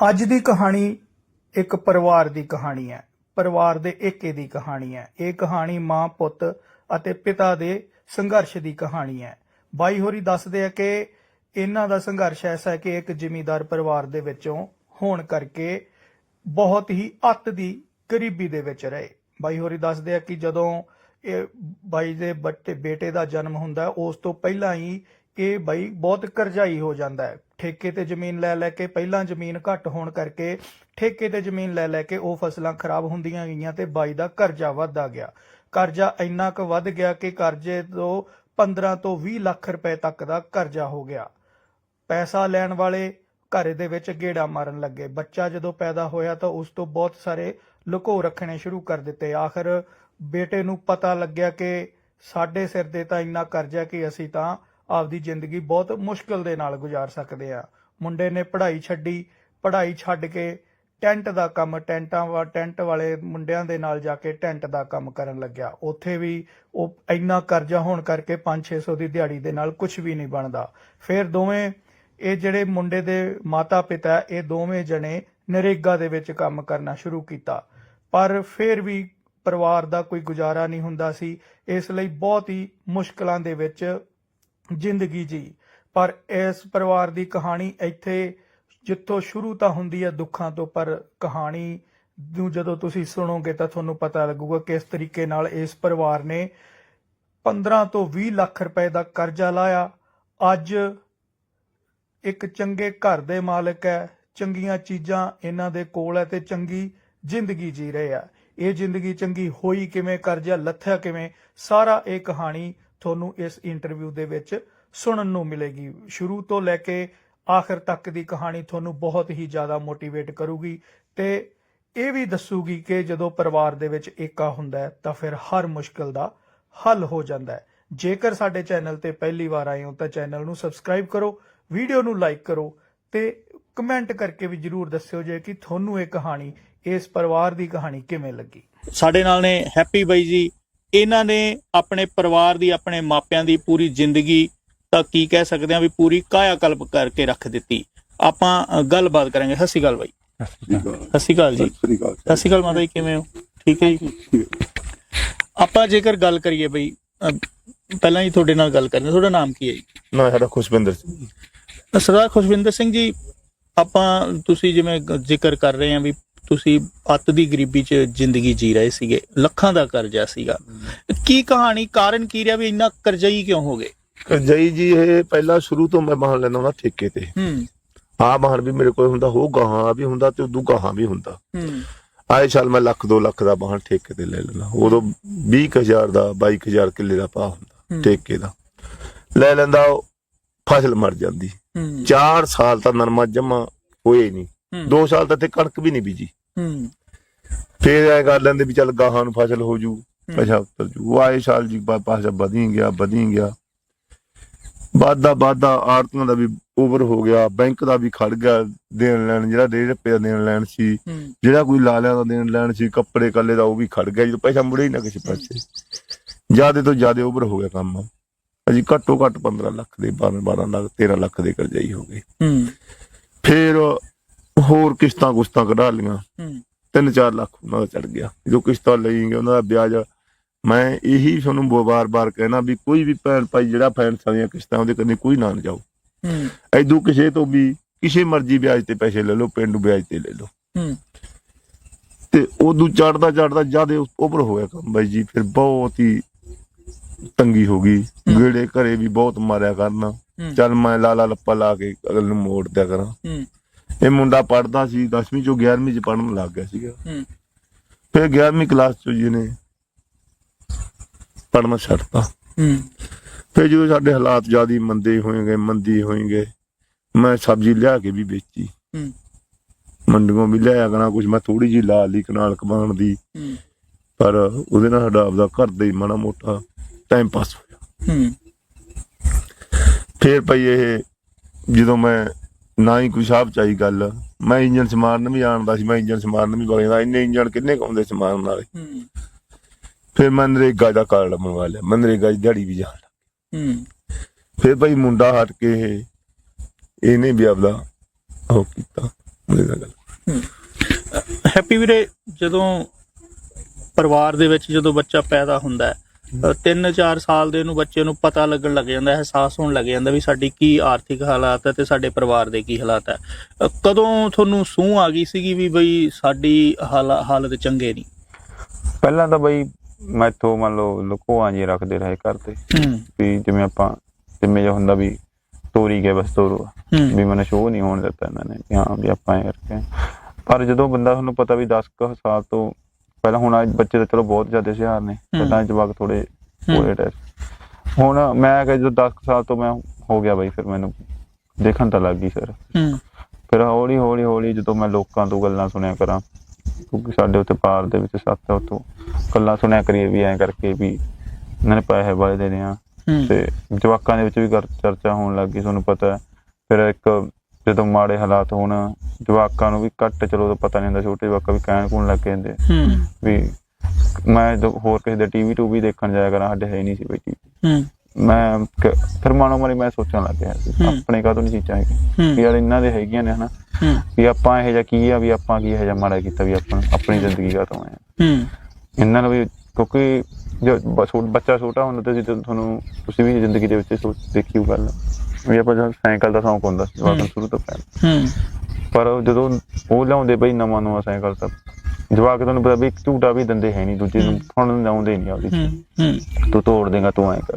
ਅੱਜ ਦੀ ਕਹਾਣੀ ਇੱਕ ਪਰਿਵਾਰ ਦੀ ਕਹਾਣੀ ਹੈ। ਪਰਿਵਾਰ ਦੇ ਏਕੇ ਦੀ ਕਹਾਣੀ ਹੈ। ਇਹ ਕਹਾਣੀ ਮਾਂ, ਪੁੱਤ ਅਤੇ ਪਿਤਾ ਦੇ ਸੰਘਰਸ਼ ਦੀ ਕਹਾਣੀ ਹੈ। ਬਾਈ ਹੋਰੀ ਦੱਸਦੇ ਆ ਕਿ ਇਹਨਾਂ ਦਾ ਸੰਘਰਸ਼ ਐਸਾ ਹੈ ਕਿ ਇੱਕ ਜ਼ਿਮੀਂਦਾਰ ਪਰਿਵਾਰ ਦੇ ਵਿੱਚੋਂ ਹੋਣ ਕਰਕੇ ਬਹੁਤ ਹੀ ਅੱਤ ਦੀ ਗਰੀਬੀ ਦੇ ਵਿੱਚ ਰਹੇ। ਬਾਈ ਹੋਰੀ ਦੱਸਦੇ ਆ ਕਿ ਜਦੋਂ ਇਹ ਬਾਈ ਦੇ ਬੱਟੇ ਬੇਟੇ ਦਾ ਜਨਮ ਹੁੰਦਾ ਉਸ ਤੋਂ ਪਹਿਲਾਂ ਹੀ ਇਹ ਬਾਈ ਬਹੁਤ ਕਰਜ਼ਾਈ ਹੋ ਜਾਂਦਾ ਹੈ। ਠੇਕੇ ਤੇ ਜ਼ਮੀਨ ਲੈ ਲੈ ਕੇ ਪਹਿਲਾਂ ਜ਼ਮੀਨ ਘੱਟ ਹੋਣ ਕਰਕੇ ਠੇਕੇ ਤੇ ਜ਼ਮੀਨ ਲੈ ਲੈ ਕੇ ਉਹ ਫਸਲਾਂ ਖਰਾਬ ਹੁੰਦੀਆਂ ਗਈਆਂ ਤੇ ਬਾਈ ਦਾ ਕਰਜ਼ਾ ਵੱਧਦਾ ਗਿਆ। ਕਰਜ਼ਾ ਇੰਨਾ ਕੁ ਵੱਧ ਗਿਆ ਕਿ ਕਰਜ਼ੇ ਤੋਂ 15 ਤੋਂ 20 ਲੱਖ ਰੁਪਏ ਤੱਕ ਦਾ ਕਰਜ਼ਾ ਹੋ ਗਿਆ। ਪੈਸਾ ਲੈਣ ਵਾਲੇ ਘਰ ਦੇ ਵਿੱਚ ਗੇੜਾ ਮਾਰਨ ਲੱਗੇ। ਬੱਚਾ ਜਦੋਂ ਪੈਦਾ ਹੋਇਆ ਤਾਂ ਉਸ ਤੋਂ ਬਹੁਤ ਸਾਰੇ ਲੁਕੋ ਰੱਖਣੇ ਸ਼ੁਰੂ ਕਰ ਦਿੱਤੇ। ਆਖਰ ਬੇਟੇ ਨੂੰ ਪਤਾ ਲੱਗਿਆ ਕਿ ਸਾਡੇ ਸਿਰ ਤੇ ਤਾਂ ਇੰਨਾ ਕਰਜ਼ਾ ਕਿ ਅਸੀਂ ਤਾਂ ਆਪਦੀ ਜ਼ਿੰਦਗੀ ਬਹੁਤ ਮੁਸ਼ਕਲ ਦੇ ਨਾਲ ਗੁਜ਼ਾਰ ਸਕਦੇ ਆ। ਮੁੰਡੇ ਨੇ ਪੜ੍ਹਾਈ ਛੱਡੀ, ਪੜ੍ਹਾਈ ਛੱਡ ਕੇ ਟੈਂਟ ਦਾ ਕੰਮ, ਟੈਂਟਾਂ ਵਾ, ਟੈਂਟ ਵਾਲੇ ਮੁੰਡਿਆਂ ਦੇ ਨਾਲ ਜਾ ਕੇ ਟੈਂਟ ਦਾ ਕੰਮ ਕਰਨ ਲੱਗਿਆ। ਉੱਥੇ ਵੀ ਉਹ ਇੰਨਾ ਕਰਜ਼ਾ ਹੋਣ ਕਰਕੇ 5-600 ਦੀ ਦਿਹਾੜੀ ਦੇ ਨਾਲ ਕੁਝ ਵੀ ਨਹੀਂ ਬਣਦਾ। ਫਿਰ ਦੋਵੇਂ, ਇਹ ਜਿਹੜੇ ਮੁੰਡੇ ਦੇ ਮਾਤਾ ਪਿਤਾ ਇਹ ਦੋਵੇਂ ਜਣੇ ਨਰੇਗਾ ਦੇ ਵਿੱਚ ਕੰਮ ਕਰਨਾ ਸ਼ੁਰੂ ਕੀਤਾ। ਪਰ ਫਿਰ ਵੀ ਪਰਿਵਾਰ ਦਾ ਕੋਈ ਗੁਜ਼ਾਰਾ ਨਹੀਂ ਹੁੰਦਾ ਸੀ। ਇਸ ਲਈ ਬਹੁਤ ਹੀ ਮੁਸ਼ਕਲਾਂ ਦੇ ਵਿੱਚ ਜ਼ਿੰਦਗੀ ਜੀ। ਪਰ ਇਸ ਪਰਿਵਾਰ ਦੀ ਕਹਾਣੀ ਇੱਥੇ ਜਿੱਥੋਂ ਸ਼ੁਰੂ ਤਾਂ ਹੁੰਦੀ ਹੈ ਦੁੱਖਾਂ ਤੋਂ, ਪਰ ਕਹਾਣੀ ਨੂੰ ਜਦੋਂ ਤੁਸੀਂ ਸੁਣੋਗੇ ਤਾਂ ਤੁਹਾਨੂੰ ਪਤਾ ਲੱਗੂਗਾ ਕਿਸ ਤਰੀਕੇ ਨਾਲ ਇਸ ਪਰਿਵਾਰ ਨੇ 15 ਤੋਂ 20 ਲੱਖ ਰੁਪਏ ਦਾ ਕਰਜ਼ਾ ਲਾਇਆ। ਅੱਜ ਇੱਕ ਚੰਗੇ ਘਰ ਦੇ ਮਾਲਕ ਹੈ, ਚੰਗੀਆਂ ਚੀਜ਼ਾਂ ਇਹਨਾਂ ਦੇ ਕੋਲ ਹੈ ਤੇ ਚੰਗੀ ਜ਼ਿੰਦਗੀ ਜੀ ਰਹੇ ਆ। ਇਹ ਜ਼ਿੰਦਗੀ ਚੰਗੀ ਹੋਈ ਕਿਵੇਂ, ਕਰਜ਼ਾ ਲੱਥਿਆ ਕਿਵੇਂ, ਸਾਰਾ ਇਹ ਕਹਾਣੀ ਤੁਹਾਨੂੰ ਇਸ ਇੰਟਰਵਿਊ ਦੇ ਵਿੱਚ ਸੁਣਨ ਨੂੰ ਮਿਲੇਗੀ। ਸ਼ੁਰੂ ਤੋਂ ਲੈ ਕੇ ਆਖਰ ਤੱਕ ਦੀ ਕਹਾਣੀ ਤੁਹਾਨੂੰ ਬਹੁਤ ਹੀ ਜ਼ਿਆਦਾ ਮੋਟੀਵੇਟ ਕਰੂਗੀ ਤੇ ਇਹ ਵੀ ਦੱਸੂਗੀ ਕਿ ਜਦੋਂ ਪਰਿਵਾਰ ਦੇ ਵਿੱਚ ਏਕਾ ਹੁੰਦਾ ਹੈ, ਤਾਂ ਫਿਰ ਹਰ ਮੁਸ਼ਕਲ ਦਾ ਹੱਲ ਹੋ ਜਾਂਦਾ ਹੈ। ਜੇਕਰ ਸਾਡੇ ਚੈਨਲ ਤੇ ਪਹਿਲੀ ਵਾਰ ਆਏ ਹੋ, ਤਾਂ ਚੈਨਲ ਨੂੰ ਸਬਸਕ੍ਰਾਈਬ ਕਰੋ ਵੀਡੀਓ ਨੂੰ ਲਾਈਕ ਕਰੋ ਤੇ ਕਮੈਂਟ ਕਰਕੇ ਵੀ ਜਰੂਰ ਦੱਸਿਓ ਜੇ ਕਿ ਤੁਹਾਨੂੰ ਇਹ ਕਹਾਣੀ, ਇਸ ਪਰਿਵਾਰ ਦੀ ਕਹਾਣੀ ਕਿਵੇਂ ਲੱਗੀ। ਸਾਡੇ ਨਾਲ ਨੇ ਹੈਪੀ ਬਾਈ ਜੀ ਇਹਨਾਂ ਨੇ ਆਪਣੇ ਪਰਿਵਾਰ ਦੀ ਆਪਣੇ ਮਾਪਿਆਂ ਦੀ ਪੂਰੀ ਜ਼ਿੰਦਗੀ ਤਾਂ ਕੀ ਕਹਿ ਸਕਦੇ ਆ ਵੀ ਪੂਰੀ ਕਾਇਆ ਕਲਪ ਕਰਕੇ ਰੱਖ ਦਿੱਤੀ। ਆਪਾਂ ਗੱਲਬਾਤ ਕਰਾਂਗੇ। ਸਤਿ ਸ਼੍ਰੀ ਅਕਾਲ ਬਾਈ। ਸਤਿ ਸ਼੍ਰੀ ਅਕਾਲ ਜੀ। ਸ੍ਰੀ ਅਕਾਲ ਸਤਿ ਸ਼੍ਰੀ ਅਕਾਲ ਮਾਤਾ ਜੀ ਕਿਵੇਂ ਹੋ? ਠੀਕ ਹੈ ਜੀ? ਆਪਾਂ ਜੇਕਰ ਗੱਲ ਕਰੀਏ ਬਈ ਪਹਿਲਾਂ ਹੀ ਤੁਹਾਡੇ ਨਾਲ ਗੱਲ ਕਰਨੀ। ਤੁਹਾਡਾ ਨਾਮ ਕੀ ਹੈ ਜੀ? ਨਾ ਸਾਡਾ ਖੁਸ਼ਵਿੰਦਰ ਸਿੰਘ। ਸਰਦਾਰ ਖੁਸ਼ਵਿੰਦਰ ਸਿੰਘ ਜੀ ਆਪਾਂ ਤੁਸੀਂ ਜਿਵੇਂ ਜ਼ਿਕਰ ਕਰ ਰਹੇ ਆ ਵੀ ਤੁਸੀਂ ਅੱਤ ਦੀ ਗਰੀਬੀ 'ਚ ਜ਼ਿੰਦਗੀ ਜੀ ਰਹੇ ਸੀਗੇ ਲੱਖਾਂ ਦਾ ਕਰਜ਼ਾ ਸੀਗਾ। ਕੀ ਕਹਾਣੀ ਕਾਰਨ ਕੀ ਰਿਹਾ ਵੀ ਇੰਨਾ ਕਰਜ਼ਈ ਕਿਉਂ ਹੋ ਗਏ? ਜਈ ਜੀ ਇਹ ਪਹਿਲਾਂ ਸ਼ੁਰੂ ਤੋਂ ਮੈਂ ਬਾਹਨ ਲੈਂਦਾ ਹੁੰਦਾ ਠੇਕੇ ਤੇ। ਹੂੰ। ਆ ਬਾਹਨ ਵੀ ਮੇਰੇ ਕੋਲ ਹੁੰਦਾ ਹੋ ਗਾਹਾਂ ਵੀ ਹੁੰਦਾ ਤੇ ਉਦੋਂ ਗਾਹਾਂ ਵੀ ਹੁੰਦਾ। ਹੂੰ। ਆਏ ਸਾਲ ਮੈਂ ਲੱਖ 2 ਲੱਖ ਦਾ ਬਾਹਨ ਠੇਕੇ ਤੇ ਲੈ ਲੈਂਦਾ। ਉਦੋਂ 20000 ਦਾ 22000 ਕਿੱਲੇ ਦਾ ਭਾਅ ਹੁੰਦਾ। ਠੇਕੇ ਦਾ। ਲੈ ਲੈਂਦਾ ਫਸਲ ਮਰ ਜਾਂਦੀ। ਹੂੰ। 4 ਸਾਲ ਤਾਂ ਨਰਮਾ ਜਮਾ ਹੋਏ ਨਹੀਂ। 2 ਸਾਲ ਤਾਂ ਤੇ ਕਣਕ ਵੀ ਨਹੀਂ ਬੀਜੀ। ਹੂੰ। ਫੇਰ ਐ ਕਰ ਲੈਂਦੇ ਵੀ ਚੱਲ ਗਾਹਾਂ ਨੂੰ ਫਸਲ ਹੋ ਜੂ ਪੈਸਾ ਉਤਰ ਜੂ। ਉਹ ਆਏ ਸਾਲ ਜੀ ਪਾਸਾ ਵਧੀ ਗਿਆ ਵਧੀ ਗਿਆ। ਵਾਧਾ ਵਾਧਾ ਆੜਤੀਆਂ ਦਾ ਵੀ ਓਵਰ ਹੋ ਗਿਆ। ਬੈਂਕ ਦਾ ਵੀ ਖੜ ਗਿਆ ਦੇਣ ਲੈਣ ਜਿਹੜਾ 1.5 ਰੁਪਏ ਦਾ ਦੇਣ ਲੈਣ ਸੀ। ਜਿਹੜਾ ਕੋਈ ਲਾਲਿਆਂ ਦਾ ਦੇਣ ਲੈਣ ਸੀ ਕੱਪੜੇ ਕੱਲੇ ਦਾ ਉਹ ਵੀ ਖੜ ਗਿਆ। ਜਦੋਂ ਪੈਸਾ ਮੁੜੇ ਹੀ ਨਾ ਕਿਸੇ ਪਾਸੇ। ਜਿਆਦੇ ਤੋਂ ਜਿਆਦੇ ਓਵਰ ਹੋ ਗਿਆ ਕੰਮ। ਅਜੀ ਘੱਟੋ ਘੱਟ 15 ਲੱਖ ਦੇ 12 12 ਲੱਖ 13 ਲੱਖ ਦੇ ਕਰਜ਼ਾਈ ਹੋ ਗਏ। ਹੂੰ। ਫੇਰ ਹੋਰ ਕਿਸ਼ਤਾਂ ਕੁਸ਼ਤਾਂ ਕਢਾ ਲੀਆਂ ਹੂੰ। 3-4 ਲੱਖ ਉਹਨਾਂ ਦਾ ਚੜ ਗਿਆ। ਜਦੋਂ ਕਿਸ਼ਤਾਂ ਲਈਂਗੇ ਉਹਨਾਂ ਦਾ ਵਿਆਜ ਮੈਂ ਇਹੀ ਤੁਹਾਨੂੰ ਬਾਰ-ਬਾਰ ਕਹਿਣਾ ਵੀ ਕੋਈ ਵੀ ਭੈਣ ਭਾਈ ਜਿਹੜਾ ਫਾਈਨੈਂਸ ਦੀਆਂ ਕਿਸ਼ਤਾਂ ਉਹਦੇ ਕੰਨੇ ਕੋਈ ਨਾ ਜਾਓ। ਹੂੰ। ਐਦੂ ਕਿਸੇ ਤੋਂ ਵੀ ਕਿਸੇ ਮਰਜ਼ੀ ਵਿਆਜ ਤੇ ਪੈਸੇ ਲੈ ਲਓ ਪਿੰਡੂ ਵਿਆਜ ਤੇ ਲੈ ਲਓ। ਹੂੰ। ਤੇ ਉਦੋਂ ਚੜਦਾ ਚੜਦਾ ਜਿਆਦੇ ਉੱਪਰ ਹੋ ਗਿਆ ਕੰਮ ਬਾਈ ਜੀ ਫਿਰ ਬਹੁਤ ਹੀ ਤੰਗੀ ਹੋ ਗਈ। ਗੇੜੇ ਘਰੇ ਵੀ ਬਹੁਤ ਮਾਰਿਆ ਕਰਨਾ। ਚੱਲ ਮੈਂ ਲਾਲਾ ਲੱਪਾ ਲਾ ਕੇ ਅਗਲ ਨੂੰ ਮੋੜ ਦਿਆ ਕਰਾਂ। ਹੂੰ। ਇਹ ਮੁੰਡਾ ਪੜਦਾ ਸੀ 10ਵੀਂ ਚੋਂ 11ਵੀਂ ਚ ਪੜਨ ਲੱਗ ਗਿਆ ਸੀਗਾ। ਹੂੰ। ਫਿਰ 11ਵੀਂ ਕਲਾਸ ਚ ਜੀ ਨੇ ਪੜਨਾ ਛੱਡਤਾ। ਹੂੰ। ਫਿਰ ਜਦੋਂ ਸਾਡੇ ਹਾਲਾਤ ਜਿਆਦੀ ਮੰਦੇ ਹੋਏ ਗਏ ਮੰਦੀ ਹੋਏ ਗਏ ਮੈਂ ਸਬਜ਼ੀ ਲਿਆ ਕੇ ਵੀ ਵੇਚੀ। ਹੂੰ। ਮੰਡੀਆਂ ਵੀ ਲਿਆਇਆ ਕਰਾਂ ਕੁਝ ਮੈਂ ਥੋੜੀ ਜੀ ਲਾ ਲਈ ਕਨਾਲ ਕਮਾਣ ਦੀ। ਹੂੰ। ਪਰ ਉਹਦੇ ਨਾਲ ਸਾਡਾ ਆਪਦਾ ਘਰ ਦਾ ਹੀ ਮਾੜਾ ਮੋਟਾ ਟਾਈਮ ਪਾਸ ਹੋਇਆ। ਹੂੰ। ਫਿਰ ਪਈ ਇਹ ਜਦੋਂ ਮੈਂ ਨਾ ਹੀ ਕੋਈ ਸਾਹਬ ਚਾਈ ਗੱਲ। ਮੈਂ ਇੰਜਨ ਸਮਾਰਨ ਵੀ ਆਣਦਾ ਸੀ ਮੈਂ ਇੰਜਨ ਸਮਾਰਨ ਵੀ ਬਗਦਾ ਇੰਨੇ ਇੰਜਨ ਕਿੰਨੇ ਕਾਉਂਦੇ ਸਮਾਰਨ ਵਾਲੇ। ਹੂੰ। ਫਿਰ ਮੈਂ ਨਰੇਗਾ ਦਾ ਕਾਰਡ ਮੰਗਵਾ ਲਿਆ ਮੈਂ ਨਰੇਗਾ ਦੀ ਦਿਹਾੜੀ ਵੀ ਜਾਣ। ਹੂੰ। ਫਿਰ ਭਾਈ ਮੁੰਡਾ ਹਟ ਕੇ ਇਹ ਇਹਨੇ ਵੀ ਆਪਦਾ ਉਹ ਕੀਤਾ ਨਾਲ ਗੱਲ। ਹੈਪੀ ਵੀਰੇ ਜਦੋਂ ਪਰਿਵਾਰ ਦੇ ਵਿੱਚ ਜਦੋਂ ਬੱਚਾ ਪੈਦਾ ਹੁੰਦਾ ਹੈ 3-4 ਸਾਲ ਦੇ ਨੂੰ ਬੱਚੇ ਨੂੰ ਪਤਾ ਲੱਗਣ ਲੱਗ ਜਾਂਦਾ ਹੈ ਅਹਿਸਾਸ ਹੋਣ ਲੱਗ ਜਾਂਦਾ ਵੀ ਸਾਡੀ ਕੀ ਆਰਥਿਕ ਹਾਲਾਤ ਹੈ ਤੇ ਸਾਡੇ ਪਰਿਵਾਰ ਦੇ ਕੀ ਹਾਲਾਤ ਹੈ। ਕਦੋਂ ਤੁਹਾਨੂੰ ਸੂਹ ਆ ਗਈ ਸੀਗੀ ਵੀ ਬਈ ਸਾਡੀ ਹਾਲਾ- ਹਾਲਤ ਚੰਗੇ ਨਹੀਂ? ਪਹਿਲਾਂ ਤਾਂ ਬਈ ਮੈਥੋਂ ਮੰਨ ਲਓ ਲੁਕੋਆਂ ਜੀ ਰੱਖਦੇ ਰਹੇ ਘਰ ਤੇ। ਵੀ ਜਿਵੇਂ ਆਪਾਂ ਜਿਵੇਂ ਜਿਹਾ ਹੁੰਦਾ ਵੀ ਤੋਰੀ ਗਏ ਬਸ ਤੋਰੋ। ਵੀ ਮੈਨੂੰ ਸ਼ੋਅ ਨਹੀਂ ਹੋਣ ਦਿੱਤਾ ਇਹਨਾਂ ਨੇ ਹਾਂ ਵੀ ਆਪਾਂ ਇਹ ਕਰਕੇ। ਪਰ ਜਦੋਂ ਬੰਦਾ ਤੁਹਾਨੂੰ ਪਤਾ ਵੀ 10 ਕੁ ਸਾਲ ਤੋਂ ਪਹਿਲਾਂ ਹੁਣ ਬੱਚੇ ਤਾਂ ਚਲੋ ਬਹੁਤ ਜ਼ਿਆਦਾ ਹੁਸ਼ਿਆਰ ਨੇ ਪਹਿਲਾਂ ਜਵਾਕ ਥੋੜੇ। ਹੋਏ ਟੈਸਟ ਹੁਣ ਮੈਂ ਕਿ ਜਦੋਂ 10 ਕੁ ਸਾਲ ਤੋਂ ਮੈਂ ਹੋ ਗਿਆ ਬਈ ਫਿਰ ਮੈਨੂੰ ਦੇਖਣ ਤਾਂ ਲੱਗ ਗਈ ਫਿਰ। ਫਿਰ ਹੌਲੀ ਹੌਲੀ ਹੌਲੀ ਜਦੋਂ ਮੈਂ ਲੋਕਾਂ ਤੋਂ ਗੱਲਾਂ ਸੁਣਿਆ ਕਰਾਂ ਕਿਉਂਕਿ ਸਾਡੇ ਉੱਤੇ ਪਾਰ ਦੇ ਵਿੱਚ ਸੱਤ ਆ ਉੱਥੋਂ ਗੱਲਾਂ ਸੁਣਿਆ ਕਰੀਏ ਵੀ ਐਂ ਕਰਕੇ ਵੀ ਇਹਨਾਂ ਨੇ ਪੈਸੇ ਵਾਲੇ ਦੇਣੇ ਆ ਤੇ ਜਵਾਕਾਂ ਦੇ ਵਿੱਚ ਵੀ ਚਰਚਾ ਹੋਣ ਲੱਗ ਗਈ ਤੁਹਾਨੂੰ ਪਤਾ ਹੈ। ਫਿਰ ਇੱਕ ਜਦੋਂ ਮਾੜੇ ਹਾਲਾਤ ਹੋਣ ਜਵਾਕਾਂ ਨੂੰ ਵੀ ਘੱਟ ਚਲੋ ਤਾਂ ਪਤਾ ਨਹੀਂ ਹੁੰਦਾ ਛੋਟੇ ਜਵਾਕਾਂ ਵੀ ਕਹਿਣ ਕੂਣ ਲੱਗ ਜਾਂਦੇ ਹੂੰ। ਵੀ ਮੈਂ ਜਦੋਂ ਹੋਰ ਕਿਸੇ ਦੇ ਟੀਵੀ ਟੂਵੀ ਦੇਖਣ ਜਾਇਆ ਕਰਾਂ ਸਾਡੇ ਹੈ ਨਹੀਂ ਸੀ ਬਈ ਹੂੰ। ਮੈਂ ਕ- ਫਿਰ ਮਾਨੋ ਮਾਰੀ ਮੈਂ ਸੋਚਣ ਲੱਗ ਗਿਆ ਵੀ ਹੂੰ। ਆਪਣੇ ਕਾਹਤੋਂ ਨਹੀਂ ਚੀਜ਼ਾਂ ਹੈਗੀਆਂ? ਵੀ ਹੂੰ ਯਾਰ ਇਹਨਾਂ ਦੇ ਹੈਗੀਆਂ ਨੇ ਹਨਾ। ਹੂੰ। ਵੀ ਆਪਾਂ ਇਹ ਜਿਹਾ ਕੀ ਆ ਵੀ ਆਪਾਂ ਕੀ ਇਹ ਜਿਹਾ ਮਾੜਾ ਕੀਤਾ ਵੀ ਆਪਾਂ ਆਪਣੀ ਜ਼ਿੰਦਗੀ ਕਾਹਤੋਂ ਆਏ ਆ। ਹੂੰ। ਇਹਨਾਂ ਨੂੰ ਵੀ ਕਿਉਂਕਿ ਜੋ ਬ- ਛੋ- ਬੱਚਾ ਛੋਟਾ ਹੁੰਦਾ ਤੇ ਜਦੋਂ ਤੁਹਾਨੂੰ ਤੁਸੀਂ ਵੀ ਜ਼ਿੰਦਗੀ ਦੇ ਵਿੱਚ ਸੋਚ ਦੇਖੀ ਉਹ ਗੱਲ। ਵੀ ਆਪਾਂ ਜਦੋਂ ਸਾਈਕਲ ਦਾ ਸ਼ੌਂਕ ਹੁੰਦਾ ਸੀ ਜਵਾਕਾਂ ਨੂੰ ਸ਼ੁਰੂ ਤੋਂ ਪਹਿਲਾਂ। ਹੂੰ। ਪਰ ਉਹ ਜਦੋਂ ਉਹ ਲਿਆਉਂਦੇ ਬਈ ਨਵਾਂ ਨਵਾਂ ਸਾਈਕਲ ਤਾਂ ਜਵਾਕ ਤੁਹਾਨੂੰ ਪਤਾ ਵੀ ਇੱਕ ਝੂਟਾ ਵੀ ਦਿੰਦੇ ਹੈ ਨਹੀਂ ਦੂਜੇ ਨੂੰ ਹੁਣ ਲਿਆਉਂਦੇ ਨਹੀਂ ਆਪਦੀ ਹੂੰ ਹੂੰ। ਤੂੰ ਤੋੜ ਦੇਗਾ ਤੂੰ ਐਂ ਕਰ।